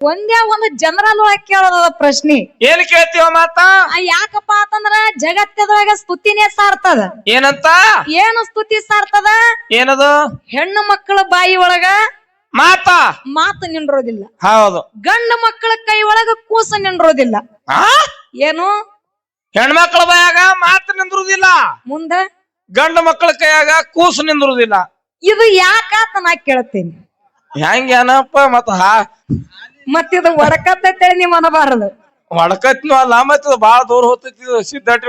ಒಂದೇ ಒಂದು ಜನರಲ್ ಒಳಗ್ ಕೇಳೋದ ಪ್ರಶ್ನೆ. ಏನ್ ಕೇಳ್ತೀವ ಮಾತ? ಯಾಕಪ್ಪ ಅಂತಂದ್ರ ಜಗತ್ತದೊಳಗ ಸ್ತುತಿನೇ ಸಾರ್ತದ. ಏನಂತ? ಏನು ಸ್ತುತಿ ಸಾರ್ತದ? ಏನದು? ಹೆಣ್ಣು ಮಕ್ಕಳ ಬಾಯಿ ಒಳಗ ಮಾತ? ಮಾತು ನಿಂಡ್ರೋದಿಲ್ಲ ಹೌದು. ಗಂಡು ಮಕ್ಕಳ ಕೈ ಒಳಗ ಕೂಸ ನಿಂಡ್ರೋದಿಲ್ಲ ಆ? ಏನು? ಹೆಣ್ಮಕ್ಳ ಬಾಯಾಗ ಮಾತು ನಿಂದ್ರುದಿಲ್ಲ. ಮುಂದ? ಗಂಡು ಮಕ್ಕಳ ಕೈಯಾಗ ಕೂಸು ನಿಂದ್ರುದಿಲ್ಲ. ಇದು ಯಾಕಾತ ನಾ ಕೇಳ್ತೇನೆ. ಹೆಂಗೇನಪ್ಪ ಮತ್ತ ಹಾ ಮತ್ತಿದು ಒಡಕತ್ತೈತೇಳಿ ನೀವ್ ಅನ್ನಬಾರದು. ಹೊಡ್ಕತ್ನು ಅಲ್ಲ ಮತ್ತ ಬಾಳ ದೂರ ಹೋಗ್ತೈತಿ ಸಿದ್ಧಾಟಿ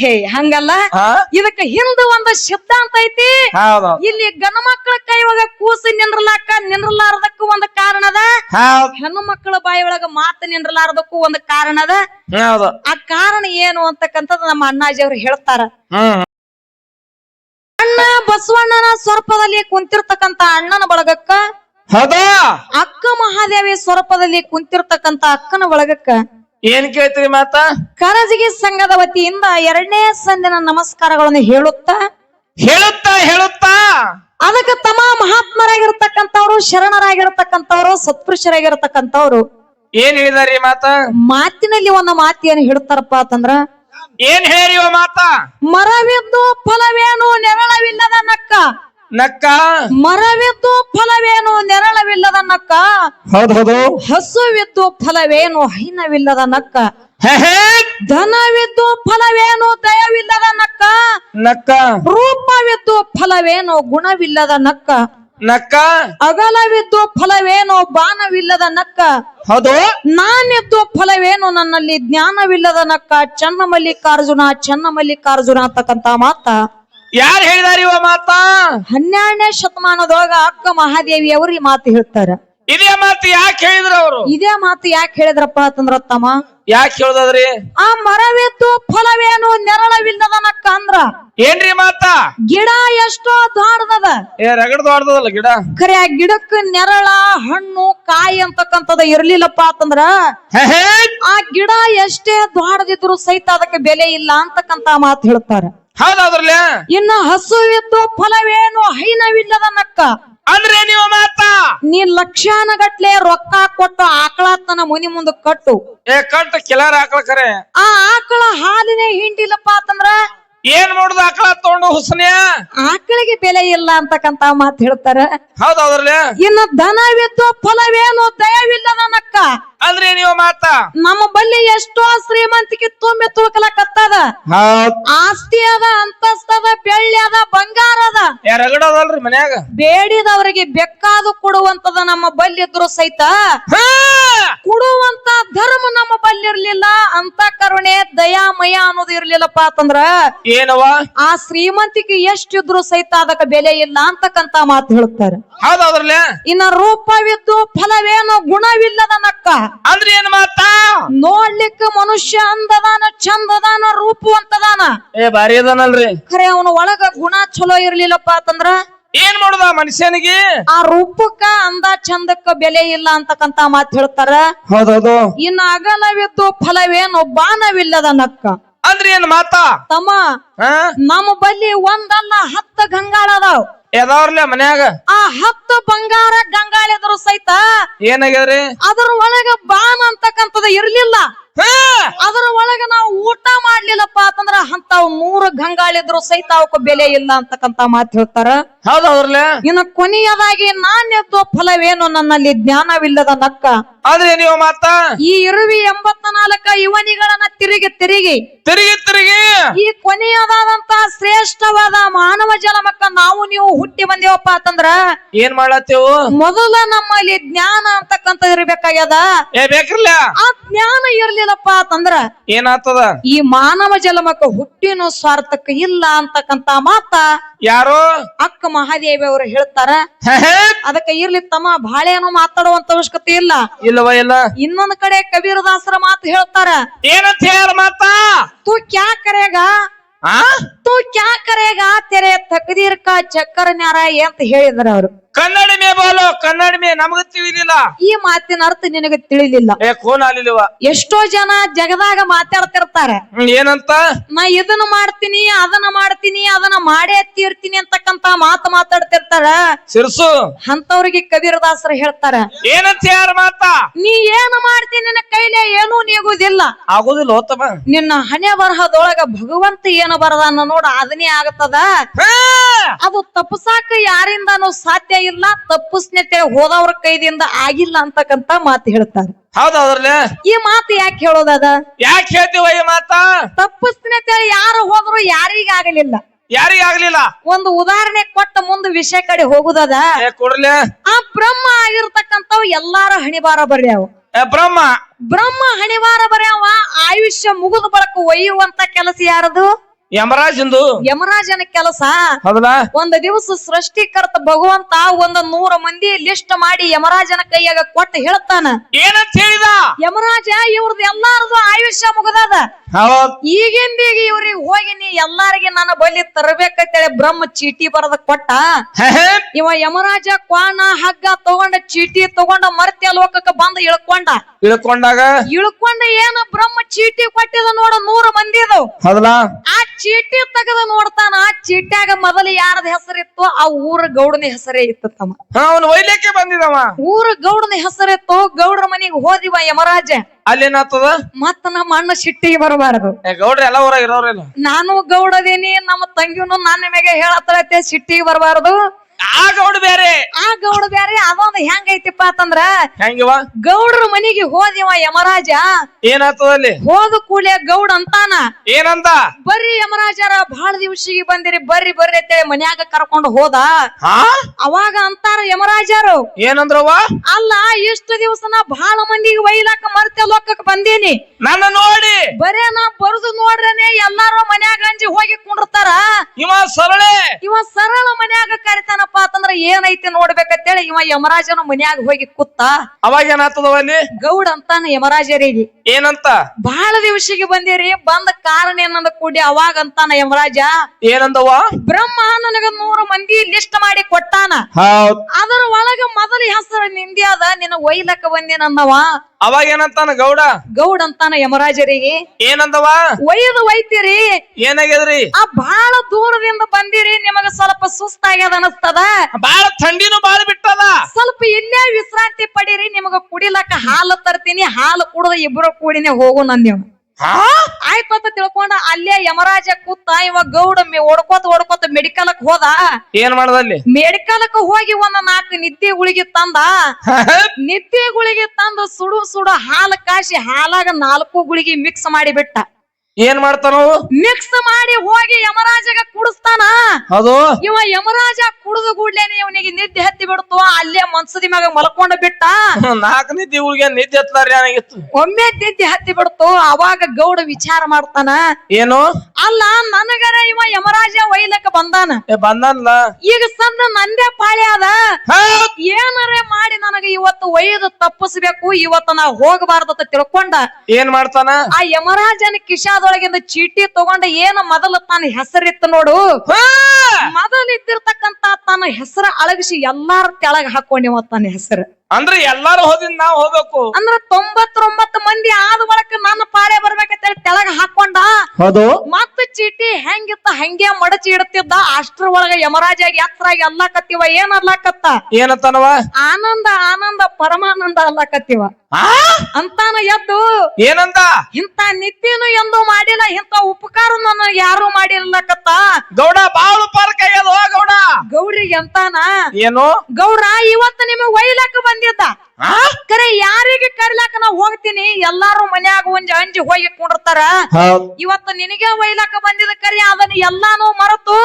ಹೇ ಹಂಗಲ್ಲ? ಹಾ? ಇದಕ್ಕ ಹಿಂದ ಒಂದು ಅಂತ ಐತಿ. ಹೌದು. ಇಲ್ಲಿ ಗಂಡ ಮಕ್ಕಳ ಕೈ ಒಳಗ ಕೂಸು ನಿಂದ್ರಲಾಕ ನಿಂದ್ರಲಾರದಕ್ಕೂ ಒಂದು ಕಾರಣದ ಹೌದು. ಹೆಣ್ಣು ಮಕ್ಕಳ ಬಾಯಿ ಒಳಗ ಮಾತು ನಿಂದ್ರಲಾರದಕ್ಕೂ ಒಂದು ಕಾರಣ ಹೌದು. ಆ ಕಾರಣ ಏನು ಅಂತಕ್ಕಂಥದ್ದು ನಮ್ಮ ಅಣ್ಣಾಜಿ ಅವ್ರು ಹೇಳ್ತಾರ. ಹ್ಮ್. ಅಣ್ಣ ಬಸವಣ್ಣನ ಸ್ವರ್ಪದಲ್ಲಿ ಕುಂತಿರ್ತಕ್ಕಂತ ಅಣ್ಣನ ಬಳಗಕ್ಕ ಹೌದಾ? ಅಕ್ಕ ಮಹಾದೇವಿ ಸ್ವರೂಪದಲ್ಲಿ ಕುಂತಿರ್ತಕ್ಕಂತ ಅಕ್ಕನ ಒಳಗಕ್ಕ ಏನ್ ಕೇಳ್ತೀರಿ ಮಾತ? ಕರಜಿಗೆ ಸಂಘದ ವತಿಯಿಂದ ಎರಡನೇ ಸಂದಿನ ನಮಸ್ಕಾರಗಳನ್ನು ಹೇಳುತ್ತಾ? ಹೇಳುತ್ತಾ ಹೇಳುತ್ತಾ? ಅದಕ್ಕೆ ತಮ್ಮ ಮಹಾತ್ಮರಾಗಿರ್ತಕ್ಕಂಥವ್ರು ಶರಣರಾಗಿರ್ತಕ್ಕಂಥವ್ರು ಸತ್ಪುರುಷರಾಗಿರ್ತಕ್ಕಂಥವ್ರು. ಏನ್ ಹೇಳಿದಾರಿ ಮಾತ? ಮಾತಿನಲ್ಲಿ ಒಂದು ಮಾತು ಏನು ಹೇಳ್ತಾರಪ್ಪ ಅಂತಂದ್ರ ಏನ್ ಹೇಳಿ ಮಾತ? ಮರವಿದ್ದು ಫಲವೇನು ನೆರಳವಿಲ್ಲದ ನಕ್ಕ? ನಕ್ಕ? ಮರವಿದ್ದು ಫಲವೇನು ನೆರಳವಿಲ್ಲದ ನಕ್ಕ? ಹೌದು ಹೌದು. ಹಸುವಿದ್ದು ಫಲವೇನು ಹೈನವಿಲ್ಲದ ನಕ್ಕ? ಧನವಿದ್ದು ಫಲವೇನು ದಯವಿಲ್ಲದ ನಕ್ಕ? ನಕ್ಕ. ರೂಪವಿದ್ದು ಫಲವೇನು ಗುಣವಿಲ್ಲದ ನಕ್ಕ? ನಕ್ಕ. ಅಗಲವಿದ್ದು ಫಲವೇನು ಬಾಣವಿಲ್ಲದ ನಕ್ಕ? ಹೌದು. ನಾನಿದ್ದು ಫಲವೇನು ನನ್ನಲ್ಲಿ ಜ್ಞಾನವಿಲ್ಲದ ನಕ್ಕ? ಚನ್ನ ಮಲ್ಲಿಕಾರ್ಜುನ ಚನ್ನ ಮಲ್ಲಿಕಾರ್ಜುನ ಅಂತಕ್ಕಂತ ಮಾತ. ಯಾರು ಹೇಳಿದಾರ ಇವ ಮಾತ? ಹನ್ನೆರಡನೇ ಶತಮಾನದೊಳಗ ಅಕ್ಕ ಮಹಾದೇವಿ ಅವರು ಈ ಮಾತು ಹೇಳ್ತಾರ. ಇದೇ ಮಾತು ಯಾಕೆ ಹೇಳಿದ್ರು ಅವರು? ಇದೇ ಮಾತು ಯಾಕೆ ಹೇಳಿದ್ರಪ್ಪ ಅಂತಂದ್ರ ತಮ್ಮ? ಯಾಕೆ ಹೇಳ್ದದ್ರಿ? ಆ ಮರವೇತು ಫಲವೇನು ನೆರಳವಿಲ್ಲದನಕ್ಕ ಅಂದ್ರ? ಏನ್ರಿ ಮಾತ? ಗಿಡ ಎಷ್ಟೋ ದೊಡ್ಡದದ. ಏ ರಗಡ್ ದೊಡ್ಡದಲ್ಲ ಗಿಡ? ಖರೆ ಆ ಗಿಡಕ್ಕ ನೆರಳ ಹಣ್ಣು ಕಾಯಿ ಅಂತಕ್ಕಂಥದ ಇರ್ಲಿಲ್ಲಪ್ಪ ಅಂತಂದ್ರ? ಆ ಗಿಡ ಎಷ್ಟೇ ದೊಡ್ಡದಿದ್ರು ಸಹಿತ ಅದಕ್ಕೆ ಬೆಲೆ ಇಲ್ಲ ಅಂತಕ್ಕಂತ ಮಾತು ಹೇಳ್ತಾರ. ಹೌದೌದ್ರಲ್ಲ ಇನ್ನ ಹಸುವಿದ್ದು ಫಲವೇನು ಹೈನವಿಲ್ಲದ ನಕ್ಕ. ಅಂದ್ರೆ ನೀವು ಮಾತ? ನೀ ಲಕ್ಷಾನಗಟ್ಲೆ ರೊಕ್ಕ ಕೊಟ್ಟು ಆಕಳ ತನ ಮುನಿ ಮುಂದ ಕಟ್ಟು. ಏ ಕಟ್ಟು ಕೆಲರ ಆಕಳ ಕರೆ. ಆ ಆಕಳ ಹಾಲಿನೇ ಹಿಂಡಿಲ್ಲಪ್ಪ ಅಂತಂದ್ರ? ಏನ್ ಮಾಡುದು ಆಕಳ ತಗೊಂಡು ಹುಸನೆ? ಆಕಳಿಗೆ ಬೆಲೆ ಇಲ್ಲ ಅಂತಕ್ಕಂತ ಮಾತು ಹೇಳ್ತಾರ. ಹೌದೌದ್ರಲ್ಲ ಇನ್ನು ದನವಿದ್ದು ಫಲವೇನು ದಯವಿಲ್ಲದ ನಕ್ಕ? ಅಂದ್ರೆ ನೀವು ಮಾತ? ನಮ್ಮ ಬಲ್ಲಿ ಎಷ್ಟೋ ಶ್ರೀಮಂತಿಕೆ ತುಂಬಿ ತುಳುಕಲಕತ್ತದ ಹೌದ್ ಆಸ್ತಿ ಅದ ಅಂತಸ್ತದ ಬೆಳ್ಳಿ ಅದ ಬಂಗಾರ ಅದ. ಎರಗಡದಲ್ರಿ ಮನ್ಯಾಗ? ಬೇಡಿದವರಿಗೆ ಬೆಕ್ಕಾದು ಕೊಡುವಂತದ ನಮ್ಮ ಬಲ್ಲಿ ಇದ್ರು ಸಹಿತ. ಹಾ. ಕೊಡುವಂತ ಧರ್ಮ ನಮ್ಮ ಬಲ್ಲಿ ಇರ್ಲಿಲ್ಲ ಅಂತ ಕರುಣೆ ದಯಾಮಯ ಅನ್ನೋದು ಇರ್ಲಿಲ್ಲಪ್ಪ ಅಂತಂದ್ರ ಏನವ? ಆ ಶ್ರೀಮಂತಿಕೆ ಎಷ್ಟಿದ್ರು ಸಹಿತ ಅದಕ್ಕೆ ಬೆಲೆ ಇಲ್ಲ ಅಂತಕ್ಕಂತ ಮಾತು ಹೇಳ್ತಾರೆ. ಹೌದೌದ್ರಲ್ಲ ಇನ್ನ ರೂಪವಿದ್ದು ಫಲವೇನು ಗುಣವಿಲ್ಲದ ನಕ್ಕ. ಅಂದ್ರೆ ಏನ್ ಮಾತ? ನೋಡ್ಲಿಕ್ಕೆ ಮನುಷ್ಯ ಅಂದದಾನ ಚಂದದಾನ ರೂಪವಂತದಾನ ಏ ಬಾರಿ ಅದನಲ್ರಿ. ಖರೆ ಅವನ ಒಳಗ ಗುಣ ಚಲೋ ಇರ್ಲಿಲ್ಲಪ್ಪ ಅಂತಂದ್ರ? ಏನ್ ಮಾಡುದ ಮನುಷ್ಯನಿಗೆ? ಆ ರೂಪಕ್ಕ ಅಂದ ಚಂದಕ್ಕ ಬೆಲೆ ಇಲ್ಲ ಅಂತಕ್ಕಂತ ಮಾತು ಹೇಳ್ತಾರ. ಹೌದೌದು. ಇನ್ನ ಅಗಲವಿದ್ದು ಫಲವೇನು ಬಾನವಿಲ್ಲದ ನಕ್ಕ ಅಂದ್ರೆ ಏನ್ ಮಾತಾ? ತಮ್ಮ ಹಾ? ನಮ್ಮ ಬಲ್ಲಿ ಒಂದಲ್ಲ ಹತ್ತ ಗಂಗಾಳ ಅದಾವ್. ಎದಾವ್ರಲ್ಲ ಮನ್ಯಾಗ? ಆ ಹತ್ತು ಬಂಗಾರ ಗಂಗಾಳಿದ್ರು ಸಹಿತ ಏನಾಗ್ಯದ್ರಿ? ಅದ್ರ ಒಳಗ ಬಾಣ ಅಂತಕ್ಕಂಥದ್ದು ಇರ್ಲಿಲ್ಲ. ಅದ್ರ ಒಳಗ ನಾವು ಊಟ ಮಾಡ್ಲಿಲ್ಲಪ್ಪ ಅಂತಂದ್ರ ಅಂತಾವ್ ನೂರು ಗಂಗಾಳಿದ್ರು ಸಹಿತ ಅವಕ್ಕ ಬೆಲೆ ಇಲ್ಲ ಅಂತಕ್ಕಂತ ಮಾತು ಹೇಳ್ತಾರ. ಹೌದೌದ್ರಲ್ಲ ಇನ್ನು ಕೊನೆಯದಾಗಿ ನಾಣ್ಯದ್ದು ಫಲವೇನು ನನ್ನಲ್ಲಿ ಜ್ಞಾನವಿಲ್ಲದ ನಕ್ಕ? ಆದ್ರೆ ನೀವು ಮಾತ? ಈ ಇರುವಿ ಎಂಬತ್ತ ನಾಲ್ಕ ಯುವನಿಗಳನ್ನ ತಿರುಗಿ ತಿರುಗಿ. ತಿರುಗಿ ತಿರುಗಿ? ಈ ಕೊನೆಯದಾದಂತ ಶ್ರೇಷ್ಠವಾದ ಮಾನವ ಜಲಮಕ್ಕ ನಾವು ನೀವು ಹುಟ್ಟಿ ಬಂದೇವಪ್ಪ ಅಂತಂದ್ರ ಏನ್ ಮಾಡತ್ತೇವು ಮೊದಲ ನಮ್ಮಲ್ಲಿ ಜ್ಞಾನ ಅಂತಕ್ಕಂತ ಇರ್ಬೇಕಾಗ್ಯದ? ಏ ಬೇಕ್ರಲ್ಲ ಆ ಜ್ಞಾನ ಇರ್ಲಿಲ್ಲಪ್ಪ ಅಂತಂದ್ರ ಏನಾಗ್ತದ? ಈ ಮಾನವ ಜಲಮಕ್ಕ ಹುಟ್ಟಿನ ಸ್ವಾರ್ಥಕ್ಕ ಇಲ್ಲ ಅಂತಕ್ಕಂತ ಮಾತ ಯಾರು? ಅಕ್ಕ ಮಹಾದೇವಿ ಅವರು ಹೇಳ್ತಾರ. ಅದಕ್ಕೆ ಇರ್ಲಿ ತಮ್ಮ ಬಾಳೆನೂ ಮಾತಾಡುವಂತ ಅವಶ್ಯಕತೆ ಇಲ್ಲ. ಇಲ್ಲವ ಇಲ್ಲ. ಇನ್ನೊಂದ್ ಕಡೆ ಕಬೀರದಾಸರ ಮಾತು ಹೇಳ್ತಾರ. ಏನಂತ ಹೇಳ ಮಾತ? ತೂ ಕ್ಯಾ ಕರೆಗ? ಆ? ತೂ ಕ್ಯಾ ಕರೆಗ? ತೆರೆ ತಕದೀರ್ಕ ಕಾ ಚಕ್ಕರ್ ನ್ಯಾರ ಅಂತ ಹೇಳಿದ್ರ ಅವ್ರು. ಕನ್ನಡ ಮೇ ಬಾಲೋ ಕನ್ನಡ ಮೇ ನಮಗ ತಿಳಿಲಿಲ್ಲ. ಈ ಮಾತಿನ ಅರ್ಥ ನಿನಗೆ ತಿಳಿಲಿಲ್ಲ. ಏ ಕೋನ್ ಆಲಿಲ್ವ ಎಷ್ಟೋ ಜನ ಜಗದಾಗ ಮಾತಾಡ್ತಿರ್ತಾರೆ. ಏನಂತ? ನಾ ಇದನ್ನ ಮಾಡ್ತೀನಿ ಅದನ್ನ ಮಾಡ್ತೀನಿ ಅದನ್ನ ಮಾಡೇ ತೀರ್ತೀನಿ ಅಂತಕ್ಕಂತ ಮಾತು ಮಾತಾಡ್ತಿರ್ತಾರ. ಸಿರ್ಸು. ಅಂತವ್ರಿಗೆ ಕಬೀರದಾಸರು ಹೇಳ್ತಾರ. ಏನಂತ ಯಾರ ಮಾತಾ? ನೀ ಏನು ಮಾಡ್ತೀನಿ ನಿನ್ನ ಕೈಲೇ ಏನೂ ನೀಗುದಿಲ್ಲ. ಆಗುದಿಲ್ಲ ಹೋತಮ್ಮ. ನಿನ್ನ ಹಣೆ ಬರಹದೊಳಗ ಭಗವಂತ ಏನು ಬರದಾನ ನೋಡ ಅದನ್ನೇ ಆಗತ್ತದ! ಅದು ತಪ್ಪಸಾಕ ಯಾರಿಂದನೂ ಸಾಧ್ಯ ಇಲ್ಲ ತಪ್ಪಿಸ್ನೆ ಹೋದವ್ರ ಕೈದಿಂದ ಆಗಿಲ್ಲ ಅಂತಕ್ಕಂತ ಮಾತು ಹೇಳ್ತಾರೆ. ಹೌದ ಈ ಮಾತು ಯಾಕೆ ಹೇಳೋದದ? ಯಾಕೆ ಹೇಳ್ತೀವ ಈ ಮಾತಾ? ತಪ್ಪಿಸ್ನತೆ ಯಾರು ಹೋದ್ರು ಯಾರಿಗಾಗಲಿಲ್ಲ ಯಾರಿಗಾಗ್ಲಿಲ್ಲ ಒಂದು ಉದಾಹರಣೆ ಕೊಟ್ಟ ಮುಂದೆ ವಿಷಯ ಕಡೆ ಹೋಗುದದ? ಕೊಡ್ಲೆ ಆ ಬ್ರಹ್ಮ ಆಗಿರ್ತಕ್ಕಂಥವ್ ಎಲ್ಲಾರ ಹಣಿಬಾರ ಬರ್ಯಾವ. ಬ್ರಹ್ಮ? ಬ್ರಹ್ಮ ಹಣಿವಾರ ಬರ್ಯಾವ ಆಯುಷ್ಯ ಮುಗಿದು ಬಳಕ ಒಯ್ಯುವಂತ ಕೆಲಸ ಯಾರದು? ಯಮರಾಜಂದು. ಯಮರಾಜನ ಕೆಲಸ. ಹೌದಾ ಒಂದು ದಿವಸ ಸೃಷ್ಟಿಕರ್ತ ಭಗವಂತ ಒಂದು ನೂರ ಮಂದಿ ಲಿಸ್ಟ್ ಮಾಡಿ ಯಮರಾಜನ ಕೈಯಾಗ ಕೊಟ್ಟು ಹೇಳ್ತಾನ. ಏನಂತ ಹೇಳಿದ? ಯಮರಾಜ ಇವ್ರದ್ದು ಎಲ್ಲಾರದು ಆಯುಷ್ಯ ಮುಗದದ. ಈಗಿಂದೀಗ ಇವ್ರಿಗೆ ಹೋಗಿ ನೀ ಎಲ್ಲಾರಿಗೆ ನನ್ನ ಬಳಿ ತರಬೇಕಂತೇಳಿ ಬ್ರಹ್ಮ ಚೀಟಿ ಬರದ ಕೊಟ್ಟ. ಇವ ಯಮರಾಜ ಕ್ವಾಣ ಹಗ್ಗ ತಗೊಂಡ ಚೀಟಿ ತಗೊಂಡ ಮರ್ತ್ಯ ಲೋಕಕ್ಕೆ ಬಂದು ಇಳ್ಕೊಂಡ. ಇಳ್ಕೊಂಡಾಗ? ಇಳ್ಕೊಂಡ ಏನ ಬ್ರಹ್ಮ ಚೀಟಿ ಕೊಟ್ಟಿದ ನೋಡ ಮಂದಿ ಮಂದಿದು. ಹೌದಲ್ಲ? ಆ ಚೀಟಿ ತೆಗೆದು ನೋಡ್ತಾನ ಚೀಟ್ಯಾಗ ಮೊದಲು ಯಾರದ ಹೆಸರಿತ್ತು ಆ ಊರ ಗೌಡನ ಹೆಸರೇ ಇತ್ತು ತಮ್ಮ ಅವನು ಒಯ್ಲಿಕ್ಕೆ ಬಂದಿದವ. ಊರ ಗೌಡನ ಹೆಸರಿತ್ತು ಗೌಡ್ರ ಮನೆಗೆ ಹೋದಿವ ಯಮರಾಜ. ಅಲ್ಲೇನಾಗ್ತದ? ಮತ್ತ ನಮ್ಮ ಅಣ್ಣ ಸಿಟ್ಟಿಗೆ ಬರಬಾರದು. ಏ ಗೌಡ್ರ ಎಲ್ಲ ಊರಾಗ ಇರೋರಿಲ್ಲ ನಾನು ಗೌಡದೇನಿ ನಮ್ಮ ತಂಗಿನೂ ನನ್ನ ಮೇಲೆ ಹೇಳತ್ತಳತ್ತೆ ಸಿಟ್ಟಿಗೆ ಬರಬಾರದು. ಆ ಗೌಡ ಬೇರೆ. ಆ ಗೌಡ ಬೇರೆ ಅದೊಂದು ಹೆಂಗೈತಿಪ್ಪ ಅಂತಂದ್ರ ಹೆಂಗಿವ? ಗೌಡ್ರ ಮನೆಗೆ ಹೋದಿವ ಯಮರಾಜ. ಏನಾಗ್ತದ ಅಲ್ಲಿ? ಹೋದ ಕೂಡಲೇ ಗೌಡ ಅಂತಾನ. ಏನಂತ? ಬರ್ರಿ ಯಮರಾಜರ ಬಹಳ ದಿವಸಿಗೆ ಬಂದಿರಿ ಬರ್ರಿ ಬರ್ರಿ ಅಂತೇಳಿ ಮನ್ಯಾಗ ಕರ್ಕೊಂಡು ಹೋದ. ಹಾ? ಅವಾಗ ಅಂತಾರ ಯಮರಾಜರು. ಏನಂದ್ರವ ಅಲ್ಲ ಇಷ್ಟು ದಿವಸ ನಾ ಬಹಳ ಮಂದಿಗೆ ಒಯ್ಲಾಕ ಮರ್ತೆ ಲೋಕಕ್ಕೆ ಬಂದೇನಿ. ನನ್ನ ನೋಡಿ. ಬರೇ ನಾ ಬರುದು ನೋಡ್ರೇನೆ ಎಲ್ಲಾರು ಮನ್ಯಾಗ ಅಂಜಿ ಹೋಗಿ ಕುಂಡ್ರತಾರ. ಇವ ಸರಳೆ. ಇವ ಸರಳ ಮನ್ಯಾಗ ಕರಿತಾನಪ್ಪ ಅಂತಂದ್ರ ಏನೈತಿ ನೋಡ್ಬೇಕಂತೇಳಿ ಇವ ಯಮರಾಜನ ಮನ್ಯಾಗ ಹೋಗಿ ಕುತ್ತ ಅವಾಗ ಏನಾಗ್ತದವ ಅಲ್ಲಿ? ಗೌಡ್ ಅಂತಾನ ಯಮರಾಜರಿಗೆ. ಏನಂತ? ಬಹಳ ದಿವಸಿಗೆ ಬಂದಿರಿ ಬಂದ ಕಾರಣ ಏನಂದ ಕೂಡಿ ಅವಾಗ ಅಂತಾನ ಯಮರಾಜ ಏನಂದವ? ಬ್ರಹ್ಮ ನನಗ ನೂರು ಮಂದಿ ಲಿಸ್ಟ್ ಮಾಡಿ ಕೊಟ್ಟಾನ. ಹೌದ್. ಅದರ ಒಳಗ ಮೊದಲ ಹೆಸರು ನಿಂದಿ ಅದ ನಿನ್ನ ಒಯ್ಲಕ್ಕ ನನ್ನವ ಅವಾಗ ಏನಂತಾನ ಗೌಡ? ಗೌಡ್ ಅಂತಾನ ಯಮರಾಜರಿಗೆ. ಏನಂದವ? ಒಯ್ದು ಒಯ್ತಿರಿ. ಏನಾಗ್ಯದ್ರಿ? ಆ ಬಹಳ ದೂರದಿಂದ ಬಂದಿರಿ ನಿಮಗ ಸ್ವಲ್ಪ ಸುಸ್ತಾಗ್ಯದ ಅನಸ್ತದ. ಬಾಳ ಥಂಡಿನೂ ಬಾಳ ಬಿಟ್ಟದ. ಸ್ವಲ್ಪ ಇನ್ನೇ ವಿಶ್ರಾಂತಿ ಪಡೀರಿ ನಿಮಗ ಕುಡಿಲಕ್ಕ ಹಾಲು ತರ್ತೀನಿ ಹಾಲು ಕುಡದ ಇಬ್ರು ಕೂಡಿನೇ ಹೋಗು ನನ್ ನೀವು. ಆಯ್ತು ಅಂತ ತಿಳ್ಕೊಂಡ ಅಲ್ಲೇ ಯಮರಾಜ ಕೂತ ಇವ ಗೌಡ ಮೆ- ಓಡ್ಕೋತ ಓಡ್ಕೋತ ಮೆಡಿಕಲ್ಕ್ ಹೋದ. ಏನ್ ಮಾಡದಲ್ಲಿ ಮೆಡಿಕಲ್ಕ್ ಹೋಗಿ ಒಂದ್ ನಾಲ್ಕು ನಿದ್ದೆ ಗುಳಿಗೆ ತಂದ. ನಿದ್ದೆ ಗುಳಿಗೆ ತಂದು ಸುಡು ಸುಡು ಹಾಲು ಕಾಸಿ ಹಾಲಾಗ ನಾಲ್ಕು ಗುಳಿಗೆ ಮಿಕ್ಸ್ ಮಾಡಿ ಬಿಟ್ಟ. ಏನ್ ಮಾಡ್ತಾನ? ಮಿಕ್ಸ್ ಮಾಡಿ ಹೋಗಿ ಯಮರಾಜಗ ಕುಡಿಸ್ತಾನ. ಅದು? ಇವ ಯಮರಾಜ ಕುಡಿದು ಕೂಡ್ಲೇನೆ ಇವನಿಗೆ ನಿದ್ದೆ ಹತ್ತಿ ಬಿಡ್ತು ಅಲ್ಲೇ ಮನ್ಸದಿ ಮ್ಯಾಗ ಮಲ್ಕೊಂಡ ಬಿಟ್ಟ? ನಾಲ್ಕು ನಿದ್ದೆ ಹುಡುಗಿ ನಿದ್ದೆ ಏನಾಗಿತ್ತು? ಒಮ್ಮೆ ನಿದ್ದೆ ಹತ್ತಿ ಬಿಡ್ತು ಅವಾಗ ಗೌಡ ವಿಚಾರ ಮಾಡ್ತಾನ. ಏನು? ಅಲ್ಲ ನನಗರ ಇವ ಯಮರಾಜ ಒಯ್ಲಕ್ಕ ಬಂದಾನ. ಬಂದಾನಲ್ಲ. ಬಂದನ್ಲ ಈಗ ಸಂದ ನಂದೇ ಪಾಳೆ ಅದ. ಏನರೇ ಮಾಡಿ ನನಗ ಇವತ್ತು ಒಯ್ದು ತಪ್ಪಿಸ್ಬೇಕು? ಇವತ್ತು ನಾ ಹೋಗಬಾರ್ದ ತಿಳ್ಕೊಂಡ. ಏನ್ ಮಾಡ್ತಾನ? ಆ ಯಮರಾಜನ ಕಿಶಾದೊಳಗಿಂದ ಚೀಟಿ ತಗೊಂಡ ಏನ ಮೊದಲು ತನ್ನ ಹೆಸರಿತ್ತ ನೋಡು! ಮೊದಲು ಇದ್ದಿರ್ತಕ್ಕಂತ ತನ್ನ ಹೆಸರ ಅಳಗಿಸಿ ಎಲ್ಲಾರ ತೆಳಗ ಹಾಕೊಂಡಿವ ತನ್ನ ಹೆಸರು. ಅಂದ್ರೆ ಎಲ್ಲಾರು ಹೋದಿಂದ ನಾವ್ ಹೋಗ್ಬೇಕು. ಅಂದ್ರೆ ತೊಂಬತ್ತೊಂಬತ್ತು ಮಂದಿ ಆದ ಬಳಕ ನನ್ನ ಪಾಳೆ ಬರ್ಬೇಕಂತೇಳಿ ತೆಳಗ ಹಾಕೊಂಡ. ಹೌದು. ಮತ್ತ ಚೀಟಿ ಹೆಂಗಿತ್ತ ಹಂಗೆ ಮಡಚಿ ಇಡ್ತಿದ್ದ. ಅಷ್ಟ್ರ ಒಳಗ ಯಮರಾಜ ಎಲ್ಲಾ ಕತ್ತಿವ ಏನ್ ಅಲ್ಲಾಕತ್ತ? ಏನತ್ತನವ ಆನಂದ ಆನಂದ ಪರಮಾನಂದ ಅಲ್ಲಾಕತ್ತಿವ? ಅಂತಾನ ಎದ್ದು ಏನಂದ? ಇಂತ ನಿತ್ಯನು ಎಂದು ಮಾಡಿಲ್ಲ ಇಂತ ಉಪಕಾರ ನನ್ನ ಯಾರು ಮಾಡಿರ್ಲಕತ್ತ ಗೌಡ ಬಾಳ ಪಾರ್ಕ್ ಆಗ್ಯದ ಗೌಡ. ಗೌಡ್ರಿಗೆ ಅಂತಾನ ಏನು? ಗೌಡ ಇವತ್ತು ನಿಮಗೆ ಒಯ್ಲಕ್ಕ ಬಂದಿದ್ದ? ಕರೆ ಯಾರಿಗೆ ಕರಿಲಾಕ ನಾ ಹೋಗ್ತೀನಿ? ಎಲ್ಲಾರು ಮನ್ಯಾಗ ಒಂದ್ ಅಂಜಿ ಹೋಗಿ ಕುಂಡಿರ್ತಾರ? ಹೌದ್. ಇವತ್ತು ನಿನಗೆ ಒಯ್ಲಾಕ ಬಂದಿದ ಕರೆ ಅದನ್ನ ಎಲ್ಲಾನು ಮರತು.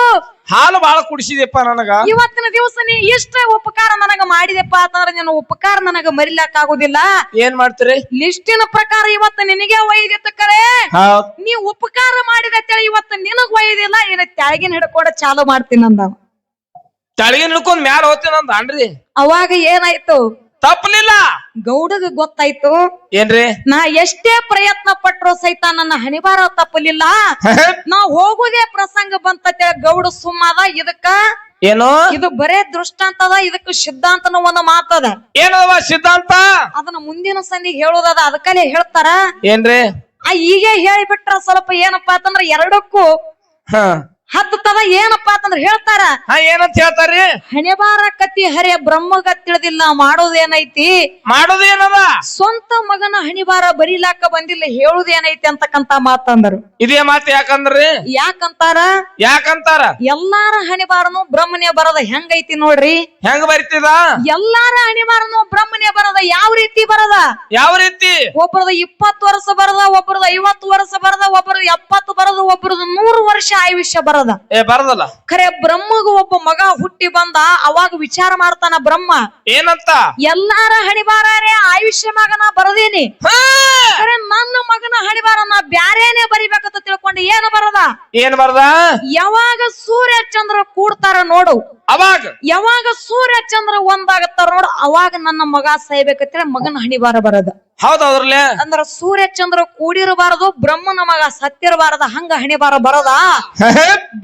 ಹಾಲು ಬಾಳ ಕುಡಿಸಿದೆಪ್ಪ ನನಗ. ಇವತ್ತಿನ ದಿವಸ ನೀ ಇಷ್ಟ ಉಪಕಾರ ನನಗ ಮಾಡಿದೆಪ್ಪ ಅಂತಂದ್ರೆ ನಿನ್ನ ಉಪಕಾರ ನನಗ ಮರಿಲಾಕ ಆಗುದಿಲ್ಲ ಏನ್ ಮಾಡ್ತೀರಿ? ಲಿಸ್ಟಿನ ಪ್ರಕಾರ ಇವತ್ತು ನಿನಗೆ ಒಯ್ದಿತ್ತ ಕರೆ. ಹೌದ್. ನೀ ಉಪಕಾರ ಮಾಡಿದ ಇವತ್ತು ನಿನಗ್ ಒಯ್ದಿಲ್ಲ ಇನ್ನ ತೆಳಗಿನ ಹಿಡ್ಕೊಂಡ ಚಾಲು ಮಾಡ್ತೀನಿ ಅಂದವ ತಳಗಿನ ಹಿಡ್ಕೊಂಡ್ ಮ್ಯಾಲ ಹೋಗ್ತೀನಂದ ಅನ್ರಿ. ಅವಾಗ ಏನಾಯ್ತು? ತಪ್ಪಲಿಲ್ಲ ಗೌಡಗ ಗೊತ್ತಾಯ್ತು. ಏನ್ರಿ? ನಾ ಎಷ್ಟೇ ಪ್ರಯತ್ನ ಪಟ್ರು ಸಹಿತ ನನ್ನ ಹಣಿಬಾರ ತಪ್ಪಲಿಲ್ಲ. ನಾ ಹೋಗುದೇ ಪ್ರಸಂಗ ಬಂತ ಗೌಡ ಸುಮ್ಮದ ಇದಕ್ಕ ಏನು? ಇದು ಬರೇ ದೃಷ್ಟಾಂತದ ಇದಕ್ಕೆ ಸಿದ್ಧಾಂತನ ಒಂದು ಮಾತದ. ಏನವ ಸಿದ್ಧಾಂತ? ಅದನ್ನ ಮುಂದಿನ ಸಂದಿಗೆ ಹೇಳೋದದ ಅದಕ್ಕಲ್ಲೇ ಹೇಳ್ತಾರ. ಏನ್ರಿ? ಆ ಈಗ ಹೇಳಿಬಿಟ್ರ ಸ್ವಲ್ಪ ಏನಪ್ಪಾ ಅಂತಂದ್ರ ಎರಡಕ್ಕೂ ಹ. ಹತ್ತದ ಏನಪ್ಪಾ ಅಂತಂದ್ರ ಹೇಳ್ತಾರ ಹಾ ಏನಂತ ಹೇಳ್ತಾರ್ರಿ? ಹಣೆಬಾರ ಕತ್ತಿ ಹರಿಯ ಬ್ರಹ್ಮಗ ತಿಳಿದಿಲ್ಲ ಮಾಡೋದೇನೈತಿ? ಮಾಡೋದು ಏನದ ಸ್ವಂತ ಮಗನ ಹಣಿಬಾರ ಬರೀಲಾಕ ಬಂದಿಲ್ಲ ಹೇಳುದೇನೈತಿ ಅಂತಕ್ಕಂತ ಮಾತಂದರು. ಇದೇ ಮಾತು ಯಾಕಂದ್ರಿ? ಯಾಕಂತಾರ? ಯಾಕಂತಾರ? ಎಲ್ಲಾರ ಹಣಿಬಾರನು ಬ್ರಹ್ಮನೇ ಬರದ ಹೆಂಗೈತಿ ನೋಡ್ರಿ? ಹೆಂಗ್ ಬರಿತಿದ? ಎಲ್ಲಾರ ಹಣಿಬಾರನು ಬ್ರಹ್ಮನೇ ಬರದ ಯಾವ ರೀತಿ ಬರದ? ಯಾವ ರೀತಿ? ಒಬ್ಬರದ ಇಪ್ಪತ್ತು ವರ್ಷ ಬರದ ಒಬ್ಬರದ ಐವತ್ತು ವರ್ಷ ಬರದ ಒಬ್ಬರದ ಎಪ್ಪತ್ತು ಬರದ ಒಬ್ಬರದ ನೂರು ವರ್ಷ ಆಯುಷ್ಯ ಬರದ. ಏ ಬರದಲ್ಲ. ಖರೆ ಬ್ರಹ್ಮಗ ಒಬ್ಬ ಮಗ ಹುಟ್ಟಿ ಬಂದ ಅವಾಗ ವಿಚಾರ ಮಾಡ್ತಾನ ಬ್ರಹ್ಮ. ಏನಂತ? ಎಲ್ಲಾರ ಹಣಿಬಾರೇ ಆಯುಷ್ಯ ಮಗನ ಬರದೇನಿ. ಹಾ! ಖರೆ ನನ್ನ ಮಗನ ಹಣಿಬಾರ ನಾ ಬ್ಯಾರೇನೆ ಬರಿಬೇಕಂತ ತಿಳ್ಕೊಂಡು ಏನು ಬರದ? ಏನ್ ಬರದ? ಯಾವಾಗ ಸೂರ್ಯ ಚಂದ್ರ ಕೂಡ್ತಾರ ನೋಡು. ಅವಾಗ? ಯಾವಾಗ ಸೂರ್ಯ ಚಂದ್ರ ಒಂದಾಗತ್ತಾರ ನೋಡು ಅವಾಗ ನನ್ನ ಮಗ ಸಾಯ್ಬೇಕಂತೇಳಿ ಮಗನ ಹಣಿಬಾರ ಬರದ. ಹೌದೌದ್ರಲ್ಲೇ ಅಂದ್ರ ಸೂರ್ಯ ಚಂದ್ರ ಕೂಡಿರಬಾರದು ಬ್ರಹ್ಮನ ಮಗ ಸತ್ತಿರಬಾರದ ಹಂಗ ಹಣಿಬಾರ ಬರದ?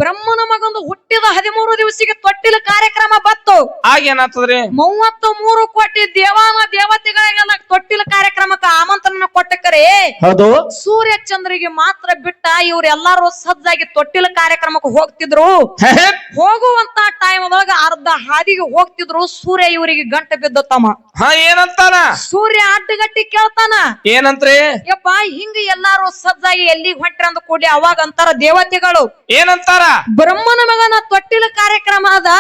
ಬ್ರಹ್ಮನ ಮಗಂದು ಹುಟ್ಟಿದ ಹದಿಮೂರು ದಿವಸಿಗೆ ತೊಟ್ಟಿಲ ಕಾರ್ಯಕ್ರಮ ಬತ್ತು ಆಗ ಏನಾಗ್ತದ್ರಿ? ಮೂವತ್ತು ಮೂರು ಕೋಟಿ ದೇವಾನ ದೇವತೆಗಳಿಗೆಲ್ಲ ತೊಟ್ಟಿಲ ಕಾರ್ಯಕ್ರಮಕ್ಕೆ ಆಮಂತ್ರಣ ಕೊಟ್ಟಕರೆ ಹೌದು. ಸೂರ್ಯ ಚಂದ್ರಿಗೆ ಮಾತ್ರ ಬಿಟ್ಟ ಇವ್ರೆಲ್ಲಾರು ಸಜ್ಜಾಗಿ ತೊಟ್ಟಿಲ ಕಾರ್ಯಕ್ರಮಕ್ಕೆ ಹೋಗ್ತಿದ್ರು. ಹೋಗುವಂತ ಟೈಮ್ ಒಳಗ ಅರ್ಧ ಹಾದಿಗೆ ಹೋಗ್ತಿದ್ರು. ಸೂರ್ಯ ಇವರಿಗೆ ಗಂಟ ಬಿದ್ದ ತಮ್ಮ. ಹಾ ಏನಂತಾನ ಸೂರ್ಯ ಅಡ್ಡಗಟ್ಟಿ ಕೇಳ್ತಾನ. ಏನಂತ್ರಿ? ಯಪ್ಪ ಹಿಂಗ ಎಲ್ಲಾರು ಸಜ್ಜಾಗಿ ಎಲ್ಲಿಗೆ ಹೊಟ್ಟೆ ಅಂದ ಕೂಡಿ ಅವಾಗ ಅಂತಾರ ದೇವತೆಗಳು. ಏನಂತಾರ? ಬ್ರಹ್ಮನ ಮಗನ ತೊಟ್ಟಿಲ ಕಾರ್ಯಕ್ರಮ ಅದ.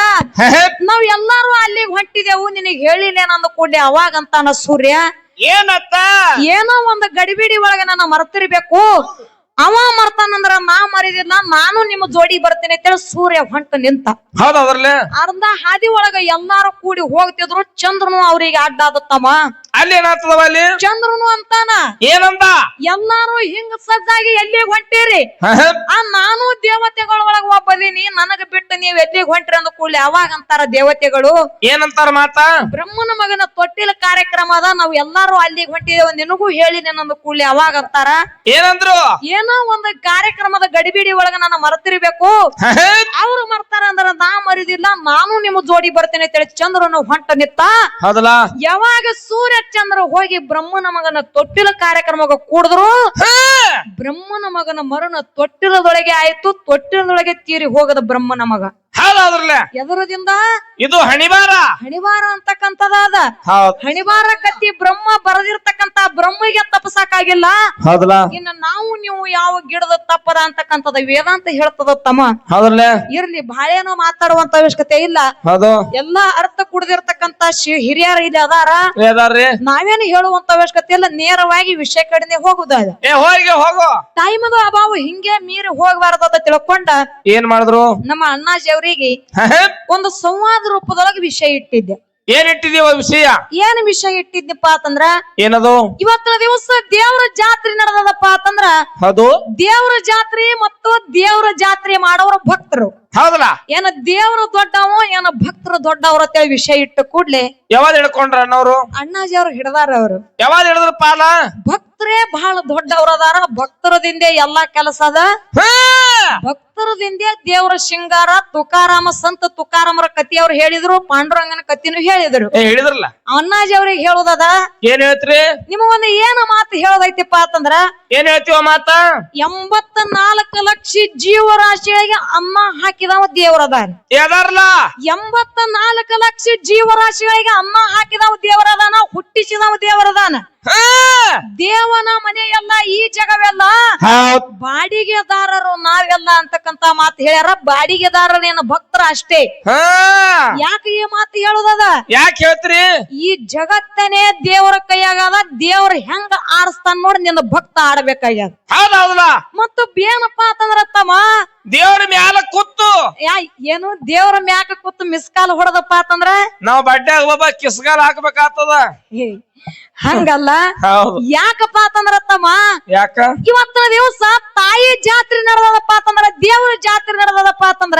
ನಾವ್ ಎಲ್ಲಾರು ಅಲ್ಲಿಗೆ ಹೊಂಟಿದೆವು? ನಿನಗೆ ಹೇಳಿಲ್ಲ ಕೂಡಿ ಅವಾಗ ಅಂತಾನ ಸೂರ್ಯ? ಏನತ್ತ? ಏನೋ ಒಂದು ಗಡಿಬಿಡಿ ಒಳಗೆ ನನ್ನ ಮರ್ತಿರ್ಬೇಕು. ಅವ ಮರ್ತಾನಂದ್ರ ನಾ ಮರಿದಿಲ್ಲ ನಾನು ನಿಮ್ಮ ಜೋಡಿ ಬರ್ತೀನಿ ಅಂತೇಳಿ ಸೂರ್ಯ ಹೊಂಟ ನಿಂತ. ಅರ್ಧ ಹಾದಿ ಒಳಗ ಎಲ್ಲಾರು ಕೂಡಿ ಹೋಗ್ತಿದ್ರು ಚಂದ್ರನು ಅವ್ರಿಗೆ ಅಡ್ಡ ಆದತ್ತಮ್ಮ ಅಲ್ಲಿ ಏನಾಗ್ತದವ ಅಲ್ಲಿ? ಚಂದ್ರನು ಅಂತಾನ. ಏನಂತ ಎಲ್ಲಾರು ಹಿಂಗ ಸಜ್ಜಾಗಿ ಎಲ್ಲಿಗೆ ಹೊಂಟಿರಿ? ಆ ನಾನು ದೇವತೆಗಳ ಒಳಗ ಒಬ್ಬದೀನಿ ನನಗ ಬಿಟ್ಟು ನೀವ್ ಎಲ್ಲಿಗೆ ಹೊಂಟ್ರಿ ಅಂದ ಕೂಡಲೇ ಅವಾಗ ಅಂತಾರ ದೇವತೆಗಳು. ಏನಂತಾರ ಮಾತ? ಬ್ರಹ್ಮನ ಮಗನ ತೊಟ್ಟಿಲ ಕಾರ್ಯಕ್ರಮ ಅದ ನಾವ್ ಎಲ್ಲಾರು ಅಲ್ಲಿಗೆ ಹೊಂಟಿದೇವ ನಿನಗೂ ಹೇಳಿ ನೆನಂದ ಕೂಡಲೇ ಅವಾಗ ಅಂತಾರ. ಏನಂದ್ರು? ಏನೋ ಒಂದು ಕಾರ್ಯಕ್ರಮದ ಗಡಿಬಿಡಿ ಒಳಗ ನನ್ನ ಮರೆತಿರ್ಬೇಕು. ಅವ್ರು ಮರ್ತಾರ ಅಂದ್ರ ನಾ ಮರಿದಿಲ್ಲ ನಾನು ನಿಮ್ ಜೋಡಿ ಬರ್ತೇನೆ ಅಂತೇಳಿ ಚಂದ್ರನು ಹೊಂಟ ನಿತ್ತ. ಯಾವಾಗ ಸೂರ್ಯ ಚಂದ್ರ ಹೋಗಿ ಬ್ರಹ್ಮನ ಮಗನ ತೊಟ್ಟಿಲ ಕಾರ್ಯಕ್ರಮಕ್ಕೆ ಕೂಡಿದ್ರು. ಬ್ರಹ್ಮನ ಮಗನ ಮರಣ ತೊಟ್ಟಿಲದೊಳಗೆ ಆಯ್ತು ತೊಟ್ಟಿಲದೊಳಗೆ ತೀರಿ ಹೋಗದ ಬ್ರಹ್ಮನ ಮಗ. ಹೌದೌದ್ರಲ್ಲೇ ಎದರದಿಂದ ಇದು ಹಣಿಬಾರ. ಹಣಿವಾರ ಅಂತಕ್ಕಂಥದಾದ ಹೌದ್. ಹಣಿವಾರ ಕತ್ತಿ ಬ್ರಹ್ಮ ಬರದಿರ್ತಕ್ಕಂತ ಬ್ರಹ್ಮಿಗೆ ತಪ್ಪಸಾಕಾಗಿಲ್ಲ ಹೌದಲ್ಲ? ಇನ್ನು ನಾವು ನೀವು ಯಾವ ಗಿಡದ ತಪ್ಪದ ಅಂತಕ್ಕಂಥದ ವೇದಾಂತ ಹೇಳ್ತದ ತಮ್ಮ. ಹೌದ್ರಲ್ಲೇ? ಇರ್ಲಿ ಬಾಳೇನೋ ಮಾತಾಡುವಂತ ಅವಶ್ಯಕತೆ ಇಲ್ಲ. ಹೌದು. ಎಲ್ಲಾ ಅರ್ಥ ಕುಡ್ದಿರ್ತಕ್ಕಂತ ಶಿ ಹಿರಿಯರ ಇಲ್ಲಿ ಅದಾರ. ಏದಾರ್ರಿ ನಾವೇನು ಹೇಳುವಂತ ಅವಶ್ಯಕತೆ ಇಲ್ಲ. ನೇರವಾಗಿ ವಿಷಯ ಕಡಿಮೆ ಹೋಗುದಾದ ಏ ಹೋಗಿ ಅಭಾವ ಹಿಂಗೆ ಮೀರಿ ಹೋಗಬಾರದ ಅಂತ ತಿಳ್ಕೊಂಡ ಏನ್ ಮಾಡಿದ್ರು? ನಮ್ಮ ಅಣ್ಣಾಜಿ ಅವರಿಗೆ ಒಂದು ಸಂವಾದ ರೂಪದೊಳಗೆ ವಿಷಯ ಇಟ್ಟಿದ್ದೆ. ಏನ್ ಇಟ್ಟಿದೀವ ವಿಷಯ? ಏನ್ ವಿಷಯ ಇಟ್ಟಿದ್ನಪ್ಪ ಅಂತಂದ್ರ ಏನದು? ಇವತ್ತಿನ ದಿವಸ ದೇವರ ಜಾತ್ರೆ ನಡೆದದಪ್ಪ ಅಂತಂದ್ರ ಅದು? ದೇವ್ರ ಜಾತ್ರೆ ಮತ್ತು ದೇವರ ಜಾತ್ರೆ ಮಾಡೋರ ಭಕ್ತರು. ಹೌದಲ್ಲ? ಏನ ದೇವ್ರ ದೊಡ್ಡವ ಏನ ಭಕ್ತರು ದೊಡ್ಡವ್ರ ಅಂತೇಳಿ ವಿಷಯ ಇಟ್ಟ ಕೂಡ್ಲೆ ಯಾವಾಗ ಹಿಡ್ಕೊಂಡ್ರ ಅಣ್ಣವ್ರು? ಅಣ್ಣಾಜಿ ಅವ್ರು ಹಿಡ್ದಾರ ಅವ್ರು. ಯಾವಾಗ ಹಿಡಿದ್ರ ಪಾಲ? ಭಕ್ತರೇ ಬಹಳ ದೊಡ್ಡವ್ರ ಅದಾರ ಭಕ್ತರದಿಂದ ಎಲ್ಲಾ ಕೆಲಸ ಅದ. ಭಕ್ತರದಿಂದ ದೇವರ ಶೃಂಗಾರ ತುಕಾರಾಮ ಸಂತ ತುಕಾರಾಮರ ಕತಿ ಅವ್ರು ಹೇಳಿದ್ರು ಪಾಂಡುರಂಗನ ಕತಿನೂ ಹೇಳಿದ್ರು. ಏ ಹಿಡಿದ್ರಲ್ಲ ಅಣ್ಣಾಜಿ ಅವ್ರಿಗೆ ಹೇಳುದದ? ಏನ್ ಹೇಳ್ತ್ರಿ? ನಿಮ್ಮ ಒಂದು ಏನ ಮಾತು ಹೇಳೋದೈತಿಪ್ಪ ಅಂತಂದ್ರ ಏನ್ ಹೇಳ್ತೀವ ಮಾತ? ಎಂಬತ್ತ ನಾಲ್ಕು ಲಕ್ಷ ಜೀವರಾಶಿಗಳಿಗೆ ಅನ್ನ ಹಾಕಿದವ ಅದಾನ ಏದಾರ್ಲ ಎಂಬತ್ತ ನಾಲ್ಕು ಲಕ್ಷ ಜೀವರಾಶಿಗಳಿಗೆ ಅನ್ನ ಹಾಕಿದವ ದೇವರದಾನ ಹುಟ್ಟಿಸಿದವ ದೇವರದಾನ ಹಾ! ದೇವನ ಮನೆಯಲ್ಲ ಈ ಜಗವೆಲ್ಲ ಬಾಡಿಗೆದಾರರು ನಾವೆಲ್ಲ ಅಂತಕ್ಕಂತ ಮಾತು ಹೇಳ್ಯಾರ. ಬಾಡಿಗೆದಾರರೇನು ಭಕ್ತರ ಅಷ್ಟೇ. ಹಾ! ಯಾಕೆ ಈ ಮಾತು ಹೇಳುದದ ಯಾಕೆ ಹೇಳ್ತ್ರಿ? ಈ ಜಗತ್ತನೇ ದೇವರ ಕೈಯಾಗದ ದೇವ್ರ ಹೆಂಗ ಆಡಿಸ್ತಾನ ನೋಡಿ ನಿನ್ನ ಭಕ್ತ ಆಡ್ಬೇಕಾಗ್ಯದ. ಹೌದ್ ಹೌದಲ್ಲ ಮತ್ತು ಏನಪ್ಪ ಅಂತಂದ್ರ ತಮ್ಮ ದೇವ್ರ ಮ್ಯಾಲ ಕೂತು. ಯಾ ಏನು? ದೇವ್ರ ಮ್ಯಾಕ ಕೂತು ಮಿಸ್ಕಾಲ್ ಹೊಡೆದಪ್ಪ ಅಂತಂದ್ರ? ನಾವ್ ಬಡ್ಡೆ ಒಬ್ಬ ಕಿಸ್ಗಾಲ್ ಹಾಕ್ಬೇಕಾಗ್ತದ. ಹಂಗಲ್ಲ. ಹೌದು. ಯಾಕಪ್ಪ ಅಂತಂದ್ರ ತಮ್ಮ ಯಾಕ? ಇವತ್ತಿನ ದಿವಸ ತಾಯಿ ಜಾತ್ರೆ ನಡೆದದಪ್ಪ ಅಂತಂದ್ರ ದೇವ್ರ ಜಾತ್ರೆ ನಡೆದದಪ್ಪ ಅಂತಂದ್ರ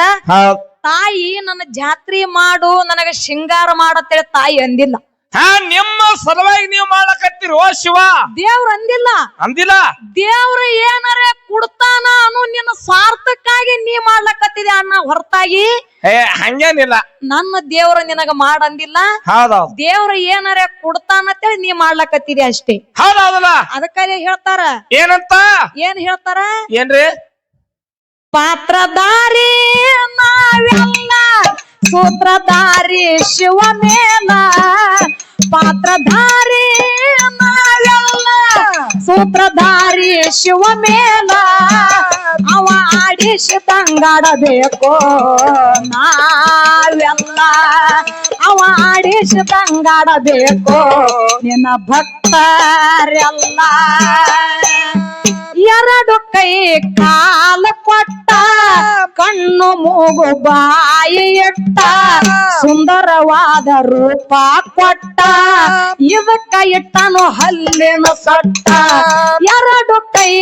ತಾಯಿ ನನ್ನ ಜಾತ್ರೆ ಮಾಡು ನನಗ ಶೃಂಗಾರ ಮಾಡು ಅಂತೇಳಿ ತಾಯಿ ಅಂದಿಲ್ಲ. ಹಾ ನಿಮ್ಮ ಸಲುವಾಗಿ ನೀವು ಮಾಡಕತ್ತೀರಿ ಓ ಶಿವ? ದೇವ್ರ ಅಂದಿಲ್ಲ. ಅಂದಿಲ್ಲ? ದೇವ್ರ ಏನಾರ ಕೊಡ್ತಾನ ಅನ್ನೋ ನಿನ್ನ ಸ್ವಾರ್ಥಕ್ಕಾಗಿ ನೀ ಮಾಡ್ಲಕತ್ತಿದೆ ಅಣ್ಣ ಹೊರತಾಗಿ? ಏ ಹಂಗೇನಿಲ್ಲ. ನನ್ನ ದೇವ್ರ ನಿನಗ ಮಾಡಂದಿಲ್ಲ. ಹೌದೌದು. ದೇವ್ರ ಏನಾರ ಕೊಡ್ತಾನ ಅಂತೇಳಿ ನೀ ಮಾಡ್ಲಕತ್ತಿದೆ ಅಷ್ಟೇ. ಹೌದೌದಲ್ಲ? ಅದಕ್ಕಾಗಿ ಹೇಳ್ತಾರ. ಏನಂತ? ಏನ್ ಹೇಳ್ತಾರ? ಏನ್ರಿ? ಪಾತ್ರಧಾರಿ ನಾವೆಲ್ಲ ಸೂತ್ರಧಾರಿ ಶಿವ ಮೇಲ ಪಾತ್ರಧಾರಿ ಸೂತ್ರಧಾರಿ ಶಿವ ಮೇಲ ಅವ ಆಡಿಸಿದಂಗಾಡಬೇಕು ನಾವೆಲ್ಲ. ಅವ ಆಡಿಸಿದಂಗಾಡಬೇಕು ನಿನ್ನ ಭಕ್ತರೆಲ್ಲ. ಎರಡು ಕೈ ಕಾಲ ಕೊಟ್ಟ, ಕಣ್ಣು ಮೂಗು ಬಾಯಿ ಇಟ್ಟ ಸುಂದರವಾದ ರೂಪ ಕೊಟ್ಟ, ಇದಕ್ಕ ಇಟ್ಟನು ಹಲ್ಲಿನ ಸೊಟ್ಟ. ಎರಡು ಕೈ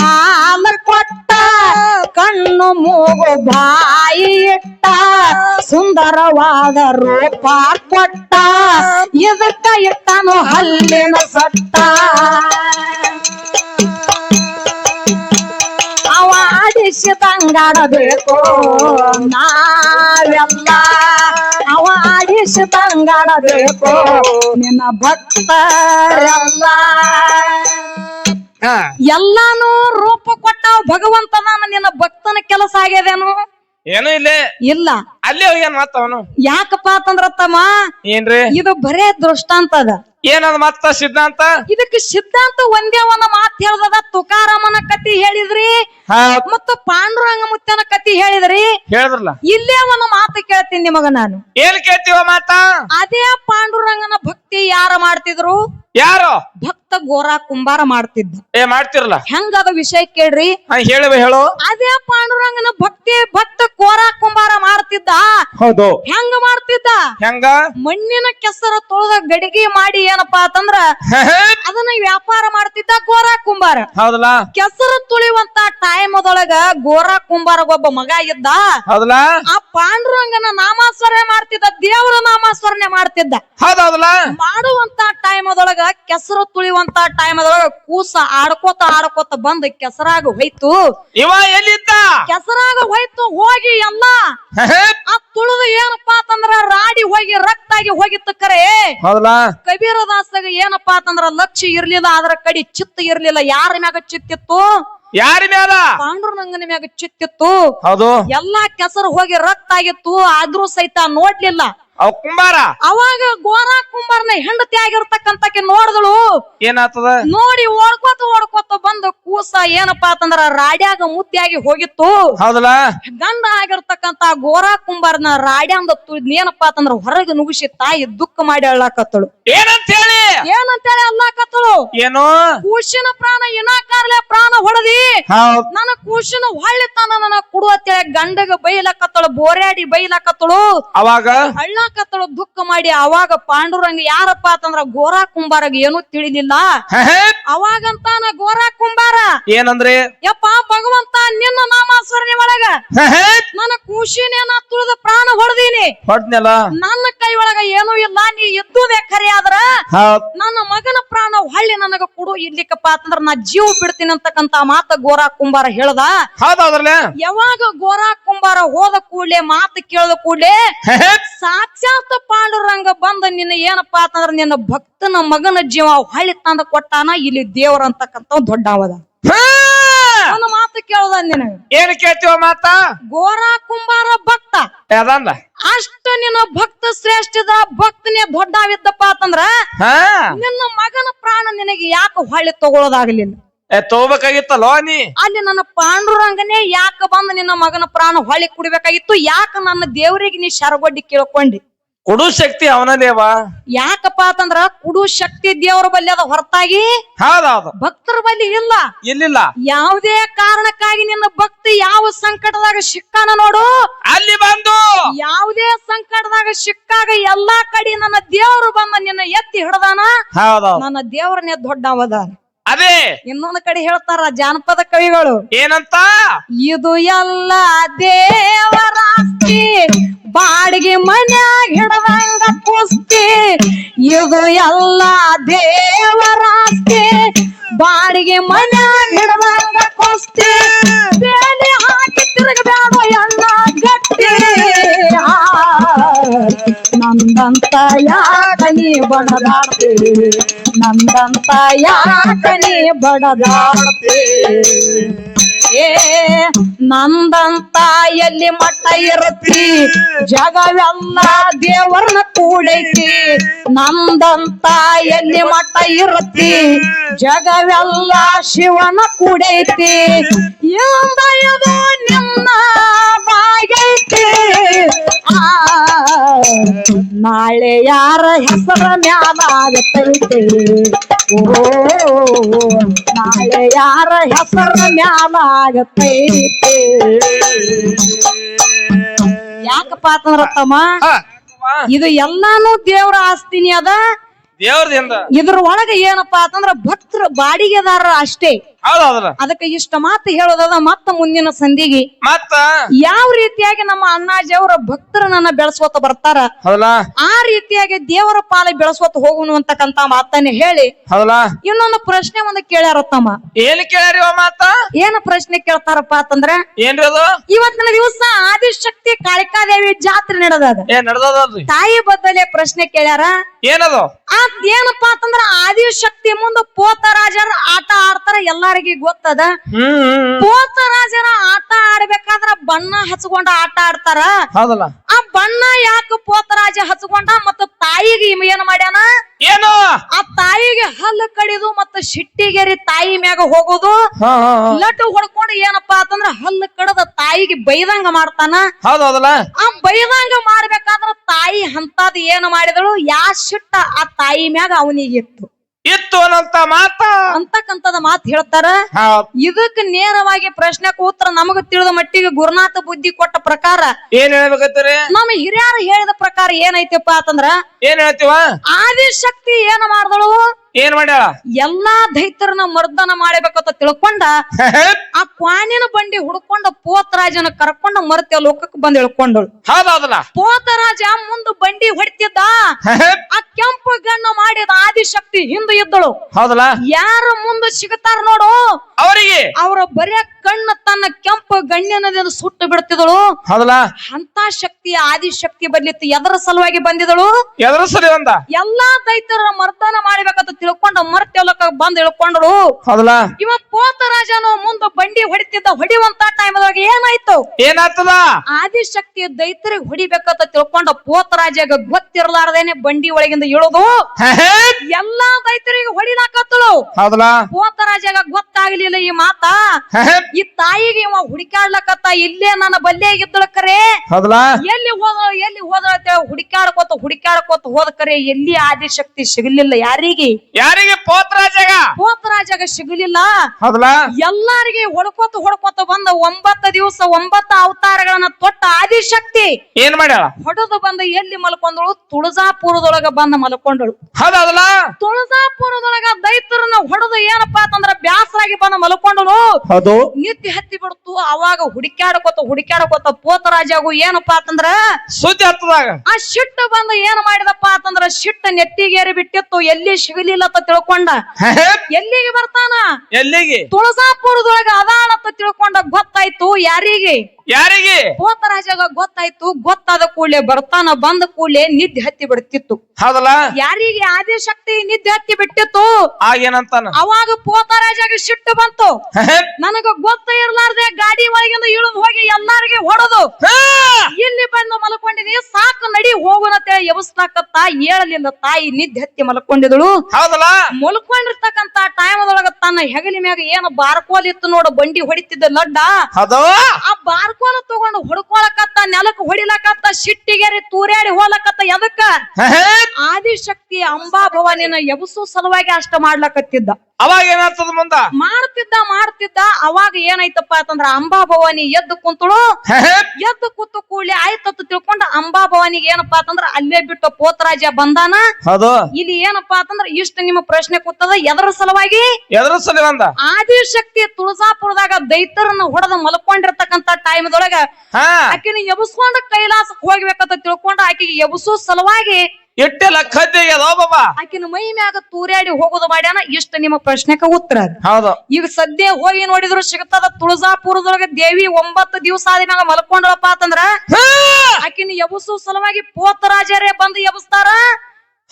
ಕಾಲ ಕೊಟ್ಟ, ಕಣ್ಣು ಮೂಗು ಬಾಯಿ ಇಟ್ಟ ಸುಂದರವಾದ ರೂಪ ಕೊಟ್ಟ, ಇದಕ್ಕ ಇಟ್ಟನು ಹಲ್ಲಿನ ಸೊಟ್ಟ. ಆಡಿಸಿದಂಗಾಡಬೇಕು ನಾವೆಲ್ಲ ಅವ ಆಡಿಸಿದಂಗಾಡಬೇಕು ನಿನ್ನ ಭಕ್ತರೆಲ್ಲ ಎಲ್ಲಾನು ರೂಪ ಕೊಟ್ಟ ಭಗವಂತ ನಾನು ನಿನ್ನ ಭಕ್ತನ ಕೆಲಸ ಆಗ್ಯದೇನು ಏನು ಇಲ್ಲ ಇಲ್ಲ ಅಲ್ಲಿ ಹೋಗ್ಯಾನ ಮತ್ತ ಅವನು ಯಾಕಪ್ಪ ಅಂತಂದ್ರ ತಮ್ಮ ಏನ್ರಿ ಇದು ಬರೇ ದೃಷ್ಟಾಂತ ಅದ ಏನದ ಮತ್ತ ಸಿದ್ಧಾಂತ? ಇದಕ್ಕೆ ಸಿದ್ಧಾಂತ ಒಂದೇ ಒಂದ ಮಾತು ಹೇಳ್ದದ. ತುಕಾರಾಮನ ಕತಿ ಹೇಳಿದ್ರಿ ಮತ್ತು ಪಾಂಡುರಂಗ ಮುತ್ತನ ಕತಿ ಹೇಳಿದ್ರಿ. ಹೇಳಿದ್ರಲ್ಲ. ಇಲ್ಲೇ ಒಂದು ಮಾತು ಕೇಳ್ತೀನಿ ನಿಮಗ ನಾನು. ಏನ್ ಕೇಳ್ತೀವ ಮಾತ? ಅದೇ ಪಾಂಡುರಂಗನ ಭಕ್ತಿ ಯಾರ ಮಾಡ್ತಿದ್ರು? ಯಾರು? ಭಕ್ತ ಗೋರ ಕುಂಬಾರ ಮಾಡ್ತಿದ್ದ. ಏ ಮಾಡ್ತಿರಲ್ಲ ಅದ ವಿಷಯ ಕೇಳ್ರಿ? ಹಾ ಹೇಳುವ ಹೇಳು. ಅದೇ ಪಾಂಡುರಂಗನ ಭಕ್ತಿ ಭಕ್ತ ಗೋರ ಕುಂಬಾರ ಮಾಡ್ತಿದ್ದ. ಹೌದು. ಹೆಂಗ ಮಾಡ್ತಿದ್ದ? ಹೆಂಗ? ಮಣ್ಣಿನ ಕೆಸರ ತೊಳೆದ ಗಡಿಗೆ ಮಾಡಿ ಏನಪ್ಪಾ ಅಂತಂದ್ರ ಅದನ್ನ ವ್ಯಾಪಾರ ಮಾಡ್ತಿದ್ದ ಗೋರಾ ಕುಂಬಾರ. ಹೌದಲ್ಲ? ಕೆಸರು ತುಳಿಯುವಂತ ಟೈಮ್ ಅದೊಳಗ ಗೋರಾ ಕುಂಬಾರಗ ಒಬ್ಬ ಮಗ ಇದ್ದ. ಹೌದಲ್ಲ? ಆ ಪಾಂಡುರಂಗನ ನಾಮಾಸ್ಮರಣೆ ಮಾಡ್ತಿದ್ದ ದೇವರ ನಾಮಾಸ್ಮರಣೆ ಮಾಡ್ತಿದ್ದ. ಹೌದೌದಲ್ಲ ಮಾಡುವಂತ ಟೈಮ್ ಅದೊಳಗ ಕೆಸರು ತುಳಿಯುವಂತ ಟೈಮ್ ಅದೊಳಗ ಕೂಸ ಆಡ್ಕೋತ ಆಡ್ಕೋತ ಬಂದ್ ಕೆಸರಾಗ ಹೋಯ್ತು. ಇವ ಎಲ್ಲಿದ್ದ? ಕೆಸರಾಗ ಹೋಯ್ತು ಹೋಗಿ ಎಲ್ಲ. ಆ ತುಳಿದು ಏನಪ್ಪಾ ಅಂತಂದ್ರ ರಾಡಿ ಹೋಗಿ ರಕ್ತ ಆಗಿ ಹೋಗಿತ್ತು ಕರೆ. ಹೌದಲ್ಲ? ಕಬೀರದಾಸಗ ಏನಪ್ಪಾ ಅಂತಂದ್ರ ಲಕ್ಷ್ಯ ಇರ್ಲಿಲ್ಲ ಅದರ ಕಡೆ ಚಿತ್ತ ಇರ್ಲಿಲ್ಲ. ಯಾರ ಮ್ಯಾಗ ಚಿತ್ತಿತ್ತು? ಯಾರ ಮ್ಯಾಲ? ಪಾಂಡುರಂಗನ ಮ್ಯಾಗ ಚಿತ್ತಿತ್ತು. ಹೌದು. ಎಲ್ಲಾ ಕೆಸರು ಹೋಗಿ ರಕ್ತ ಆಗಿತ್ತು ಆದ್ರೂ ಸಹಿತ ನೋಡ್ಲಿಲ್ಲ. ಅವ್ ಕುಂಬಾರ? ಅವಾಗ ಗೋರಾ ಕುಂಬಾರನ ಹೆಂಡತಿ ಆಗಿರ್ತಕ್ಕಂತಕ್ಕೆ ನೋಡಿದಳು. ಏನಾತದ? ನೋಡಿ ಓಡ್ಕೋತ ಓಡ್ಕೋತ ಬಂದು ಕೂಸ ಏನಪ್ಪಾ ಅಂತಂದ್ರ ರಾಡ್ಯಾಗ ಮುತ್ತಿಯಾಗಿ ಹೋಗಿತ್ತು. ಹೌದಲ್ಲ? ಗಂಡ ಆಗಿರ್ತಕ್ಕಂತ ಗೋರಾ ಕುಂಬಾರನ ರಾಡ್ಯಾಂದ ತುಳಿದ್ ಏನಪ್ಪಾ ಅಂತಂದ್ರ ಹೊರಗೆ ನುಗಿಸಿ ತಾಯಿ ದುಃಖ ಮಾಡಿ ಅಳ್ಳಾಕತ್ತಳು. ಏನಂತ ಹೇಳಿ ಏನಂತ ಹೇಳಿ ಅಲ್ಲಾಕತ್ತಳು ಏನು? ಕೂಶಿನ ಪ್ರಾಣ ಇನಾಕಾರ್ಲೆ ಪ್ರಾಣ ಹೊಡೆದಿ. ನನ್ನ ಕೂಸಿನ ಹೊಳ್ಳಿ ತನ ನನ್ನ ಕುಡುವತ್ತೇಳಿ ಗಂಡಗ ಬೈಲಾಕತ್ತಳು ಬೋರ್ಯಾಡಿ ಬೈಲಾಕತ್ತಳು. ಅವಾಗ? ಅಳ್ಳಾಕತ್ತಳು ದುಃಖ ಮಾಡಿ ಅವಾಗ ಪಾಂಡುರಂಗ ಯಾರಪ್ಪ ಅಂತಂದ್ರ ಗೋರಾ ಕುಂಬಾರಗ ಏನು ತಿಳಿದಿಲ್ಲ ಅವಾಗಂತಾನ ಗೋರಾ ಕುಂಬಾರ. ಏನಂದ್ರೆ? ಯಪ್ಪ ಭಗವಂತ ನಿನ್ನ ನಾಮಾಸ್ಮರಣೆ ಒಳಗ ನನ್ನ ನಾ ತುಳಿದ ಪ್ರಾಣ ಹೊಡೆದೀನಿ. ಹೊಡ್ನಲ್ಲ ನನ್ನ ಕೈ ಒಳಗ ಏನೂ ಇಲ್ಲ ನೀ ಎದ್ದುದೇ ಖರೆ ಆದ್ರ ನನ್ನ ಮಗನ ಪ್ರಾಣ ಹೊಳ್ಳಿ ನನಗ ಕೊಡು ಇರ್ಲಿಕ್ಕಪ್ಪ ಅಂತಂದ್ರ ನಾ ಜೀವ ಬಿಡ್ತೀನಿ ಅಂತಕ್ಕಂತ ಮಾತ ಗೋರಾ ಕುಂಬಾರ ಹೇಳ್ದ. ಯಾವಾಗ ಗೋರಾ ಕುಂಬಾರ ಹೋದ ಕೂಡ್ಲೆ ಮಾತು ಕೇಳದ ಕೂಡ್ಲೆ ಸಾಕ್ಷಾತ್ ಪಾಂಡುರಂಗ ಬಂದ ನಿನ್ನ ಏನಪ್ಪಾ ಅಂತಂದ್ರ ನಿನ್ನ ಭಕ್ತನ ಮಗನ ಜೀವ ಹೊಳ್ಳಿ ತಂದ ಕೊಟ್ಟಾನ ಇಲ್ಲಿ ದೇವರ ಅಂತಕ್ಕಂತ ದೊಡ್ಡ ಅವದ ನನ್ನ ಮಾತು ಕೇಳದ ನಿನ ಏನ್ ಕೇಳ್ತೀವ ಮಾತ? ಗೋರಾ ಕುಂಬಾರ ಭಕ್ತ. ಅಷ್ಟ ನಿನ್ನ ಭಕ್ತ ಶ್ರೇಷ್ಠದ ಭಕ್ತನೇ ದೊಡ್ಡವಿದ್ದಪ್ಪ ಅಂತಂದ್ರ ನಿನ್ನ ಮಗನ ಪ್ರಾಣ ನಿನಗೆ ಯಾಕೆ ಹೊಳ್ಳಿ ತಗೊಳ್ಳೋದಾಗ್ಲಿಲ್ಲ ಏ ತಗೋಬೇಕಾಗಿತ್ತಲ್ಲೋ ನೀ? ಅಲ್ಲಿ ನನ್ನ ಪಾಂಡುರಂಗನೇ ಯಾಕ ಬಂದ ನಿನ್ನ ಮಗನ ಪ್ರಾಣ ಹೊಳಿ ಕುಡಿಬೇಕಾಗಿತ್ತು? ಯಾಕ ನನ್ನ ದೇವರಿಗೆ ನೀ ಶರಗೊಡ್ಡಿ ಕೇಳ್ಕೊಂಡಿ? ಕುಡು ಶಕ್ತಿ ಅವನದೇವ ಯಾಕಪ್ಪ ಅಂತಂದ್ರ ಕುಡು ಶಕ್ತಿ ದೇವರ ಬಲ್ಲಿ ಅದ ಹೊರತಾಗಿ ಹೌದೌದು ಭಕ್ತರ ಬಲ್ಲಿ ಇಲ್ಲ. ಇಲ್ಲಿಲ್ಲ. ಯಾವುದೇ ಕಾರಣಕ್ಕಾಗಿ ನಿನ್ನ ಭಕ್ತಿ ಯಾವ ಸಂಕಟದಾಗ ಸಿಕ್ಕಾನ ನೋಡು. ಅಲ್ಲಿ ಬಂದು. ಯಾವುದೇ ಸಂಕಟದಾಗ ಸಿಕ್ಕಾಗ ಎಲ್ಲಾ ಕಡೆ ನನ್ನ ದೇವರು ಬಂದ ನಿನ್ನ ಎತ್ತಿ ಹಿಡ್ದಾನ. ಹೌದೌದು ನನ್ನ ದೇವರನ್ನೇ ದೊಡ್ಡವದ ಅದೇ ಇನ್ನೊಂದು ಕಡೆ ಹೇಳ್ತಾರ ಜಾನಪದ ಕವಿಗಳು. ಏನಂತ? ಇದು ಎಲ್ಲ ದೇವರಾಸ್ತಿ ಬಾಡಿಗೆ ಮನ್ಯಾಗ ಹಿಡದಂಗ ಕುಸ್ತಿ. ಇದು ಎಲ್ಲ ದೇವರ ಆಸ್ತಿ. ಬಾಡಿಗೆ ಮನ್ಯಾಗ ಹಿಡದಂಗ ಕುಸ್ತಿ. ನಂದಂತ ಯಾಕನಿ ಬಡದಾಡ್ತಿ. ನಂದಂತ ಯಾಕನಿ ಬಡದಾಡ್ತಿ. ಏ ನಂದಂತ ಎಲ್ಲಿ ಮಟ್ಟ ಇರತಿ ಜಗವೆಲ್ಲ ದೇವರನ್ನ ಕೂಡೈತಿ. ನಂದಂತ ಎಲ್ಲಿ ಮಟ್ಟ ಇರತಿ ಜಗವೆಲ್ಲ ಶಿವನ ಕೂಡೈತಿ. ಎಂದ ಇದು ನಿನ್ನ ಬಾಗೈತಿ. ಆ, ನಾಳೆ ಯಾರ ಹೆಸರ ಮ್ಯಾಲ ಓ, ನಾಳೆ ಯಾರ ಹೆಸರ ಮ್ಯಾಲ ಆಗತೈತಿ ಯಾಕಪ್ಪ ಅಂತಂದ್ರ ತಮ್ಮ. ಇದು ಎಲ್ಲಾನು ದೇವ್ರ ಆಸ್ತಿನಿ ಅದ. ದೇವ್ರದಿಂದ. ಇದ್ರ ಒಳಗ ಏನಪ್ಪಾ ಅಂತಂದ್ರ ಭಕ್ತರ ಬಾಡಿಗೆದಾರರ ಅಷ್ಟೇ. ಅದಕ್ಕೆ ಇಷ್ಟ ಮಾತು ಹೇಳೋದದ ಮತ್ತ ಮುಂದಿನ ಸಂಧಿಗೆ ಮತ್ತ? ಯಾವ ರೀತಿಯಾಗಿ ನಮ್ಮ ಅಣ್ಣಾಜಿ ಅವರ ಭಕ್ತರನ್ನ ಬೆಳೆಸ್ಕೊತ ಬರ್ತಾರ? ಹೌದಲ್ಲ? ಆ ರೀತಿಯಾಗಿ ದೇವರ ಪಾಲ ಬೆಳೆಸ್ಕೊತ ಹೋಗುನು ಅಂತಕ್ಕಂತ ಮಾತನ್ನ ಹೇಳಿ. ಹೌದಲ್ಲ? ಇನ್ನೊಂದು ಪ್ರಶ್ನೆ ಒಂದು ಕೇಳ್ಯಾರ ತಮ್ಮ. ಏನ್ ಕೇಳ್ಯಾರಿ ಅವ ಮಾತ? ಏನ್ ಪ್ರಶ್ನೆ ಕೇಳ್ತಾರಪ್ಪ ಅಂತಂದ್ರೆ ಏನ್ರಿ ಅದು? ಇವತ್ತಿನ ದಿವಸ ಆದಿಶಕ್ತಿ ಕಾಳಿಕಾದೇವಿ ಜಾತ್ರೆ ನಡೆದದ. ಏನ್ ತಾಯಿ ಬದಲೇ ಪ್ರಶ್ನೆ ಕೇಳ್ಯಾರ. ಏನದು? ಆ ಏನಪ್ಪಾ ಅಂತಂದ್ರ ಆದಿಶಕ್ತಿ ಮುಂದ ಆಡ್ತಾರ ಎಲ್ಲಾರಿಗೂ ಗೊತ್ತದ? ಪೋತರಾಜನ. ಆಟ ಆಡ್ಬೇಕಾದ್ರ ಬಣ್ಣ ಹಚ್ಕೊಂಡ ಆಟ ಆಡ್ತಾರ? ಹೌದಲ್ಲ. ಆ ಬಣ್ಣ ಯಾಕ ಪೋತರಾಜ ಹಚ್ಕೊಂಡ ಮತ್ತ ತಾಯಿಗೆ ಏನು ಮಾಡ್ಯಾನ? ಏನು? ಆ ತಾಯಿಗೆ ಹಲ್ಲು ಕಡಿದು ಮತ್ತ ಶಿಟ್ಟಿಗೆರಿ ತಾಯಿ ಮ್ಯಾಗ ಹೋಗೋದು. ಲಟ್ಟು ಹೊಡ್ಕೊಂಡು ಏನಪ್ಪಾ ಅಂತಂದ್ರ ಹಲ್ಲು ಕಡದ ತಾಯಿಗೆ ಬೈದಂಗ ಮಾಡ್ತಾನ. ಹೌದಲ್ಲ. ಆ ಬೈದಂಗ ಮಾಡ್ಬೇಕಾದ್ರ ತಾಯಿ ಅಂತದ್ ಏನು ಮಾಡಿದಳು? ಯಾ ಶಿಟ್ಟ ಆ ತಾಯಿ ಮ್ಯಾಗ ಅವನಿಗಿತ್ತು ಇತ್ತು ಅನ್ನಂತ ಮಾತ. ಅಂತಕ್ಕಂತದ ಮಾತು ಹೇಳ್ತಾರ. ಇದಕ್ಕೆ ಇದಕ್ ನೇರವಾಗಿ ಪ್ರಶ್ನೆ ಉತ್ತರ ನಮಗ ತಿಳಿದ ಮಟ್ಟಿಗೆ ಗುರುನಾಥ ಬುದ್ಧಿ ಕೊಟ್ಟ ಪ್ರಕಾರ ಏನ್ ಹೇಳ್ಬೇಕಾಯ್ತಾರೆ ನಮ್ಮ ಹಿರಿಯರು ಹೇಳಿದ ಪ್ರಕಾರ ಏನೈತಪ್ಪ ಅಂತಂದ್ರ ಏನ್ ಹೇಳ್ತೀವ? ಆದಿಶಕ್ತಿ ಏನ ಮಾಡ್ದಳು? ಏನ್ ಮಾಡ್ಯಾಳ? ಎಲ್ಲಾ ದೈತ್ಯರನ್ನ ಮರ್ದನ ಮಾಡಬೇಕಂತ ತಿಳ್ಕೊಂಡ ಆ ಕ್ವಾನಿನ ಬಂಡಿ ಹುಡ್ಕೊಂಡ ಪೋತರಾಜನ ಕರ್ಕೊಂಡ ಮರ್ತ್ಯ ಲೋಕಕ್ಕೆ ಬಂದ್ ಹೇಳ್ಕೊಂಡಳು. ಹೌದಲ್ಲ. ಪೋತರಾಜ ಮುಂದ ಬಂಡಿ ಹೊಡಿತಿದ್ದ. ಆ ಕೆಂಪು ಗಣ್ಣ ಮಾಡಿದ ಆದಿಶಕ್ತಿ ಹಿಂದೆ ಇದ್ದಳು. ಹೌದಲ್ಲ? ಯಾರು ಮುಂದೆ ಸಿಗುತ್ತಾರ ನೋಡು. ಅವರಿಗೆ? ಅವರ ಬರೇ ಕಣ್ಣ ತನ್ನ ಕೆಂಪು ಗಣ್ಯನದಿಂದ ಸುಟ್ಟು ಬಿಡ್ತಿದಳು ಹೌದಲ್ಲ? ಅಂತ ಶಕ್ತಿ ಆದಿಶಕ್ತಿ ಬರ್ಲಿತ್ತು ಎದರ ಸಲುವಾಗಿ ಬಂದಿದಳು ಎದ್ರ ಸಲ ಎಲ್ಲಾ ದೈತರ ಮರ್ದನ ಮಾಡಬೇಕಂತ ತಿಳ್ಕೊಂಡ ಮರ್ತ್ಯಲಕ ಬಂದ್ ಇಳ್ಕೊಂಡಳು. ಹೌದಲ್ಲ? ಇವ ಪೋತರಾಜನು ಮುಂದೆ ಬಂಡಿ ಹೊಡಿತಿದ್ದ ಹೊಡಿವಂತ ಟೈಮ್ದಾಗ ಏನಾಯ್ತು? ಏನಾಗ್ತದ? ಆದಿಶಕ್ತಿ ದೈತರಿಗೆ ಹೊಡಿಬೇಕಂತ ತಿಳ್ಕೊಂಡ ಪೋತರಾಜಾಗ ಗೊತ್ತಿರಲಾರದೇನೆ ಬಂಡಿ ಒಳಗಿಂದ ಇಳುದು ಎಲ್ಲಾ ದೈತರಿಗೆ ಹೊಡಿಲಾಕತ್ತಳು. ಹೌದಲ್ಲ? ಪೋತರಾಜಾಗ ಗೊತ್ತಾಗ್ಲಿಲ್ಲ ಈ ಮಾತ. ಈ ತಾಯಿಗೆ ಇವ ಹುಡುಕಾಡ್ಲಕತ್ತ ಇಲ್ಲೇ ನನ್ನ ಬಲ್ಲೆ ಇದ್ದಳ ಕರೆ. ಹೌದಲ್ಲ? ಎಲ್ಲಿ ಹೋದ ಎಲ್ಲಿ ಹೋದ ಹುಡುಕಾಡ್ಕೋತ ಹುಡುಕಾಡ್ಕೋತ ಹೋದ ಕರೆ ಎಲ್ಲಿ ಆದಿಶಕ್ತಿ ಸಿಗಲಿಲ್ಲ ಯಾರಿಗೆ? ಯಾರಿಗೆ? ಪೋತ್ರಾಜಾಗ. ಪೋತರಾಜಾಗ ಸಿಗಲಿಲ್ಲ. ಹೌದಲ್ಲ? ಎಲ್ಲಾರಿಗೆ ಹೊಡ್ಕೋತ ಹೊಡ್ಕೋತ ಬಂದ ಒಂಬತ್ತು ದಿವಸ ಒಂಬತ್ತು ಅವತಾರಗಳನ್ನ ತೊಟ್ಟ ಆದಿಶಕ್ತಿ. ಏನ್ ಮಾಡ್ಯಾಳ? ಹೊಡೆದು ಬಂದ ಎಲ್ಲಿ ಮಲ್ಕೊಂಡಳು? ತುಳಜಾಪುರದೊಳಗ ಬಂದ ಮಲ್ಕೊಂಡಳು. ಹೌದ್ ಹೌದಲ್ಲ ತುಳಸಾಪುರದೊಳಗ ದೈತರನ್ನ ಹೊಡೆದು ಏನಪ್ಪಾ ಅಂತಂದ್ರ ಬ್ಯಾಸರಾಗಿ ಬಂದ ಮಲ್ಕೊಂಡಳು. ಹೌದು. ನಿತ್ಯ ಹತ್ತಿ ಬಿಡ್ತು ಅವಾಗ ಹುಡುಕ್ಯಾಡಕೋತ ಹುಡುಕ್ಯಾಡಕೋತ ಪೋತರಾಜಾಗು ಏನಪ್ಪಾ ಅಂತಂದ್ರ ಸುದ್ದಿ ಹತ್ತದಾಗ. ಆ ಶಿಟ್ಟು ಬಂದು ಏನ್ ಮಾಡಿದಪ್ಪ ಅಂತಂದ್ರ ಶಿಟ್ಟ ನೆತ್ತಿಗೇರಿ ಬಿಟ್ಟಿತ್ತು ಎಲ್ಲಿ ಸಿಗಲಿಲ್ಲ ಅಂತ ತಿಳ್ಕೊಂಡ. ಎಲ್ಲಿಗೆ ಬರ್ತಾನ? ಎಲ್ಲಿಗೆ? ತುಳಸಾಪುರದೊಳಗ ಅದಾಳ ಅಂತ ತಿಳ್ಕೊಂಡ ಗೊತ್ತಾಯ್ತು ಯಾರಿಗೆ? ಯಾರಿಗೆ? ಪೋತರಾಜಾಗ ಗೊತ್ತಾಯ್ತು ಗೊತ್ತಾದ ಕೂಡ್ಲೆ ಬರ್ತಾನ ಬಂದ ಕೂಡ್ಲೆ ನಿದ್ದೆ ಹತ್ತಿ ಬಿಡ್ತಿತ್ತು. ಹೌದಲ್ಲ ಯಾರಿಗೆ ಆದಿಶಕ್ತಿ ನಿದ್ದೆ ಹತ್ತಿ ಬಿಟ್ಟಿತ್ತು? ಆಗೇನಂತಾನ ಅವಾಗ ಪೋತರಾಜಾಗ ಸಿಟ್ಟು ಬಂತು. ನನಗ ಗೊತ್ತ ಇರ್ಲಾರ್ದೆ ಗಾಡಿ ಒಳಗಿಂದ ಇಳಿದು ಹೋಗಿ ಎಲ್ಲಾರಿಗೆ ಹೊಡೆದು ಇಲ್ಲಿ ಬಂದು ಮಲ್ಕೊಂಡಿದೀನಿ ಸಾಕು ನಡಿ ಹೋಗುನಂತೇಳಿ ತಾಯಿ ಏಳಲಿಲ್ಲ ತಾಯಿ ನಿದ್ದೆ ಹತ್ತಿ ಮಲ್ಕೊಂಡಿದಳು. ಹೌದಲ್ಲ? ಮಲ್ಕೊಂಡಿರ್ತಕ್ಕಂತ ಟೈಮದೊಳಗ ತನ್ನ ಹೆಗಲಿ ಮ್ಯಾಗ ಏನು ಬಾರ್ಕೋಲ್ ಇತ್ತು ನೋಡು ಬಂಡಿ ಹೊಡಿತಿದ್ದ ಲಡ್ಡ. ಆ ಬಾರ್ಕೋಲ ತಗೊಂಡು ಹೊಡ್ಕೊಳಕತ್ತ ನೆಲಕ್ ಹೊಡಿಲಕತ್ತ ಸಿಟ್ಟಿಗೆರಿ ತೂರ್ಯಾಡಿ ಹೋಲಕತ್ತ ಎದಕ್ಕ? ಆದಿಶಕ್ತಿ ಅಂಬಾ ಭವಾನಿನ ಎಬಸು ಸಲುವಾಗಿ ಅಷ್ಟ ಮಾಡ್ಲಕತ್ತಿದ್ದ. ಅವಾಗ ಏನಾಗ್ತದ ಮುಂದ? ಮಾಡ್ತಿದ್ದ ಮಾಡ್ತಿದ್ದ ಅವಾಗ ಏನಾಯ್ತಪ್ಪ ಅಂತಂದ್ರ ಅಂಬಾ ಭವಾನಿ ಎದ್ದು ಕುಂತಳು. ಎದ್ದು ಕೂತು ಕೂಡ್ಲಿ ಆಯ್ತತ್ ತಿಳ್ಕೊಂಡ ಅಂಬಾ ಭವಾನಿಗೆ ಏನಪ್ಪಾ ಅಂತಂದ್ರ ಅಲ್ಲೇ ಬಿಟ್ಟು ಪೋತರಾಜ ಬಂದಾನ. ಇಲ್ಲಿ ಏನಪ್ಪಾ ಅಂತಂದ್ರ ಇಷ್ಟ ನಿಮ್ಮ ಪ್ರಶ್ನೆ ಕೂತದ ಎದರ ಸಲುವಾಗಿ? ಎದರ ಸಲುವಂದ ಆದಿಶಕ್ತಿ ತುಳಸಾಪುರದಾಗ ದೈತರನ್ನ ಹೊಡೆದ ಮಲ್ಕೊಂಡಿರ್ತಕ್ಕಂತ ಟೈಮ್ದೊಳಗ ಆಕಿನ ಎಬಸ್ಕೊಂಡ ಕೈಲಾಸಕ್ಕೆ ಹೋಗ್ಬೇಕಂತ ತಿಳ್ಕೊಂಡ ಆಕೆಗೆ ಎಬಸೋ ಸಲುವಾಗಿ ಖದ್ದಿಗೆ ಅದೋ ಬಾಬಾ. ಆಕಿನ ಮೈ ಮ್ಯಾಗ ತೂರ್ಯಾಡಿ ಹೋಗೋದು ಮಾಡ್ಯಾನ ಇಷ್ಟ ನಿಮ್ಮ ಪ್ರಶ್ನೆಕ ಉತ್ತರ ಅದ. ಹೌದು. ಈಗ ಸದ್ಯ ಹೋಗಿ ನೋಡಿದ್ರು ಸಿಗ್ತದ ತುಳಜಾಪುರದೊಳಗ ದೇವಿ ಒಂಬತ್ತು ದಿವಸ ಆದಿನಾಗ ಮಲ್ಕೊಂಡಳಪ್ಪ ಅಂತಂದ್ರ ಹಾ! ಆಕಿನ ಎಬಸು ಸಲುವಾಗಿ ಪೋತರಾಜರೇ ಬಂದು ಎಬಸ್ತಾರ?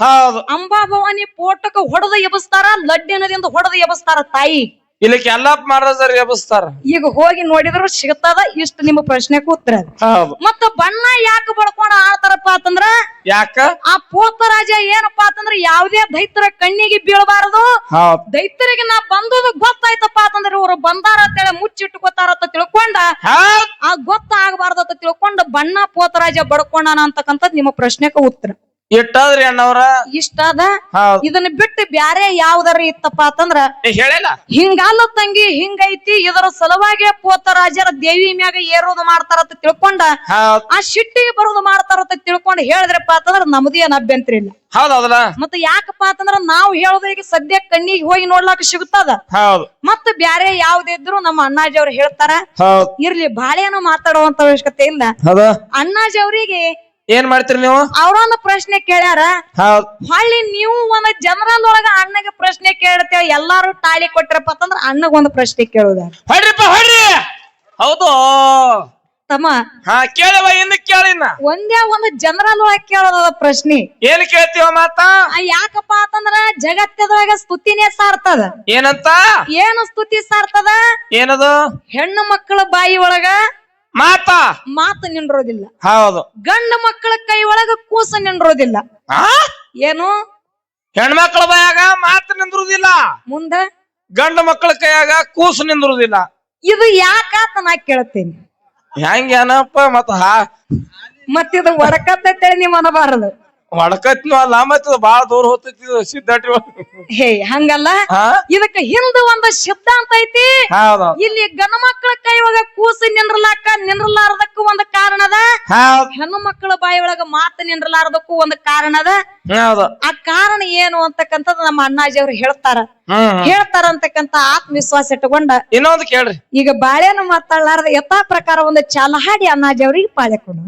ಹೌದು. ಅಂಬಾಭವಾನಿ ಪೋಟಕ ಹೊಡೆದು ಎಬಸ್ತಾರ ಲಡ್ಡಿನದಿಂದ ಹೊಡೆದು ಎಬಸ್ತಾರ ತಾಯಿ? ಇಲ್ಲಿ ಎಲ್ಲಪ್ಪ ಮಹಾರಾಜರು ಎಬ್ಬಿಸ್ತಾರ ಈಗ ಹೋಗಿ ನೋಡಿದ್ರು ಸಿಗ್ತದ ಇಷ್ಟ ನಿಮ್ಮ ಪ್ರಶ್ನೆಕ ಉತ್ತರ ಅದ. ಹೌದು. ಮತ್ತ ಬಣ್ಣ ಯಾಕೆ ಬಡ್ಕೊಂಡ ಆಡ್ತಾರಪ್ಪ ಅಂತಂದ್ರ? ಯಾಕ? ಆ ಪೋತರಾಜ ಏನಪ್ಪಾ ಅಂತಂದ್ರ ಯಾವುದೇ ದೈತರ ಕಣ್ಣಿಗೆ ಬೀಳಬಾರದು. ಹೌದು. ದೈತರಿಗೆ ನಾ ಬಂದದು ಗೊತ್ತಾಯ್ತಪ್ಪ ಅಂತಂದ್ರ ಇವ್ರು ಬಂದಾರ ಅಂತೇಳಿ ಮುಚ್ಚಿಟ್ಕೋತಾರ ಅಂತ ತಿಳ್ಕೊಂಡ. ಹೌದ್. ಆ ಗೊತ್ತಾಗಬಾರ್ದು ಅಂತ ತಿಳ್ಕೊಂಡ ಬಣ್ಣ ಪೋತರಾಜ ಬಡ್ಕೊಂಡಾನ ಅಂತಕ್ಕಂಥದ್ ನಿಮ್ಮ ಪ್ರಶ್ನೆಕ ಉತ್ತರ. ಇಟ್ಟದ್ರಿ ಅಣ್ಣವ್ರ? ಇಷ್ಟ ಅದ? ಹೌದ್. ಇದನ್ನ ಬಿಟ್ಟು ಬ್ಯಾರೆ ಯಾವ್ದಾರ ಇತ್ತಪ್ಪ ಅಂತಂದ್ರ ಏ, ಹಿಂಗಾಲ ತಂಗಿ ಹಿಂಗೈತಿ ಇದರ ಸಲುವಾಗಿ ಪೋತ ರಾಜರ ದೇವಿ ಮ್ಯಾಗ ಏರೋದು ಮಾಡ್ತಾರ ಅಂತ ತಿಳ್ಕೊಂಡ ಹೌದ್. ಆ ಶಿಟ್ಟಿಗೆ ಬರೋದು ಮಾಡ್ತಾರ ಅಂತ ತಿಳ್ಕೊಂಡು ಹೇಳಿದ್ರಪ್ಪ ಅಂತಂದ್ರ ನಮ್ದೇನ್ ಅಭ್ಯಂತರ ಇಲ್ಲ. ಹೌದ್ ಮತ್ತೆ ಮತ್ತ ಯಾಕಪ್ಪ ಅಂತಂದ್ರ ನಾವು ಹೇಳೋದು ಈಗ ಸದ್ಯ ಕಣ್ಣಿಗೆ ಹೋಗಿ ನೋಡ್ಲಾಕ ಸಿಗುತ್ತದ? ಹೌದು. ಮತ್ತ ಬ್ಯಾರೆ ಯಾವ್ದಿದ್ರು ನಮ್ಮ ಅಣ್ಣಾಜಿ ಅವ್ರು ಹೇಳ್ತಾರ ಹೌದ್. ಇರ್ಲಿ ಬಾಳೆನ ಮಾತಾಡುವಂತ ಅವಶ್ಯಕತೆ ಇಲ್ಲ. ಹೌದ? ಅಣ್ಣಾಜಿ ಅವ್ರಿಗೆ ಏನ್ ಮಾಡ್ತೀರಿ ನೀವು? ಅವ್ರೊಂದು ಪ್ರಶ್ನೆ ಕೇಳ್ಯಾರ. ಹೌದ್. ಹೊಳ್ಳಿ ನೀವು ಒಂದ್ ಜನರಲ್ ಒಳಗ ಅಣ್ಣಗೆ ಪ್ರಶ್ನೆ ಕೇಳ್ತೇವೆ ಎಲ್ಲಾರು ತಾಳಿ ಕೊಟ್ಟಿರಪ್ಪ ಅಂತಂದ್ರ ಅಣ್ಣಗ್ ಒಂದ್ ಪ್ರಶ್ನೆ ಕೇಳುದ. ಹೊಡ್ರಿಪ್ಪ ಹೊಡ್ರಿ! ಹೌದು. ತಮ್ಮ ಹಾ ಕೇಳವ ಇನ್ನು ಕೇಳಿನ ಒಂದೇ ಒಂದು ಜನರಲ್ ಒಳಗ ಕೇಳೋದ ಪ್ರಶ್ನೆ. ಏನ್ ಕೇಳ್ತೀವ ಮಾತಾ? ಆ ಯಾಕಪ್ಪ ಅಂತಂದ್ರ ಜಗತ್ತದೊಳಗ ಸ್ತುತಿನೇ ಸಾರ್ತದ. ಏನಂತ? ಏನು ಸ್ತುತಿ ಸಾರ್ತದ? ಏನದು? ಹೆಣ್ಣು ಮಕ್ಕಳ ಬಾಯಿ ಒಳಗ ಮಾತಾ? ಮಾತು ನಿಂಡ್ರೋದಿಲ್ಲ ಹೌದು. ಗಂಡ ಮಕ್ಕಳ ಕೈ ಒಳಗ ಕೂಸ ನಿಂಡ್ರೋದಿಲ್ಲ ಆ? ಏನು? ಹೆಣ್ಮಕ್ಳ ಬಾಯಾಗ ಮಾತು ನಿಂದ್ರುದಿಲ್ಲ ಮುಂದ? ಗಂಡು ಮಕ್ಕಳ ಕೈಯಾಗ ಕೂಸು ನಿಂದ್ರುದಿಲ್ಲ ಇದು ಯಾಕಾತ ನಾ ಕೇಳ್ತೇನೆ. ಹೆಂಗೇನಪ್ಪ ಮತ್ತ ಹಾ? ಮತ್ತಿದು ಒಡಕತ್ತೇಳಿ ನೀವು ಅನ್ನಬಾರದು. ಹೊಡ್ಕತ್ನು ಅಲ್ಲ ಮತ್ತ ಬಾಳ ದೂರ ಹೋಗ್ತೈತಿ ಸಿದ್ಧಾಟಿ ಹೇ ಹಂಗಲ್ಲ. ಹಾ? ಇದಕ್ಕ ಹಿಂದ ಒಂದು ಅಂತ ಐತಿ. ಹೌದು. ಇಲ್ಲಿ ಗಂಡ ಮಕ್ಕಳ ಕೈ ಒಳಗ ಕೂಸು ನಿಂದ್ರಲಾಕ ನಿಂದ್ರಲಾರದಕ್ಕೂ ಒಂದು ಕಾರಣ ಅದ. ಹೌದ್. ಹೆಣ್ಣು ಮಕ್ಕಳ ಬಾಯಿ ಒಳಗ ಮಾತು ನಿಂದ್ರಲಾರದಕ್ಕೂ ಒಂದು ಕಾರಣ ಅದ. ಹೌದು. ಆ ಕಾರಣ ಏನು ಅಂತಕ್ಕಂಥದ್ದು ನಮ್ಮ ಅಣ್ಣಾಜಿ ಅವ್ರು ಹೇಳ್ತಾರ. ಹ್ಮ್ ಹೇಳ್ತಾರ ಅಂತಕ್ಕಂತ ಆತ್ಮವಿಶ್ವಾಸ ಇಟ್ಟುಕೊಂಡ. ಇನ್ನೊಂದು ಕೇಳ್ರಿ. ಈಗ ಬಾಳೆನ ಮಾತಾಡ್ಲಾರ್ದ ಯಥಾ ಪ್ರಕಾರ ಒಂದು ಚಾಲಹಾಡಿ ಅಣ್ಣಾಜಿ ಅವ್ರಿಗೆ ಪಾಳೆ ಕೊಡು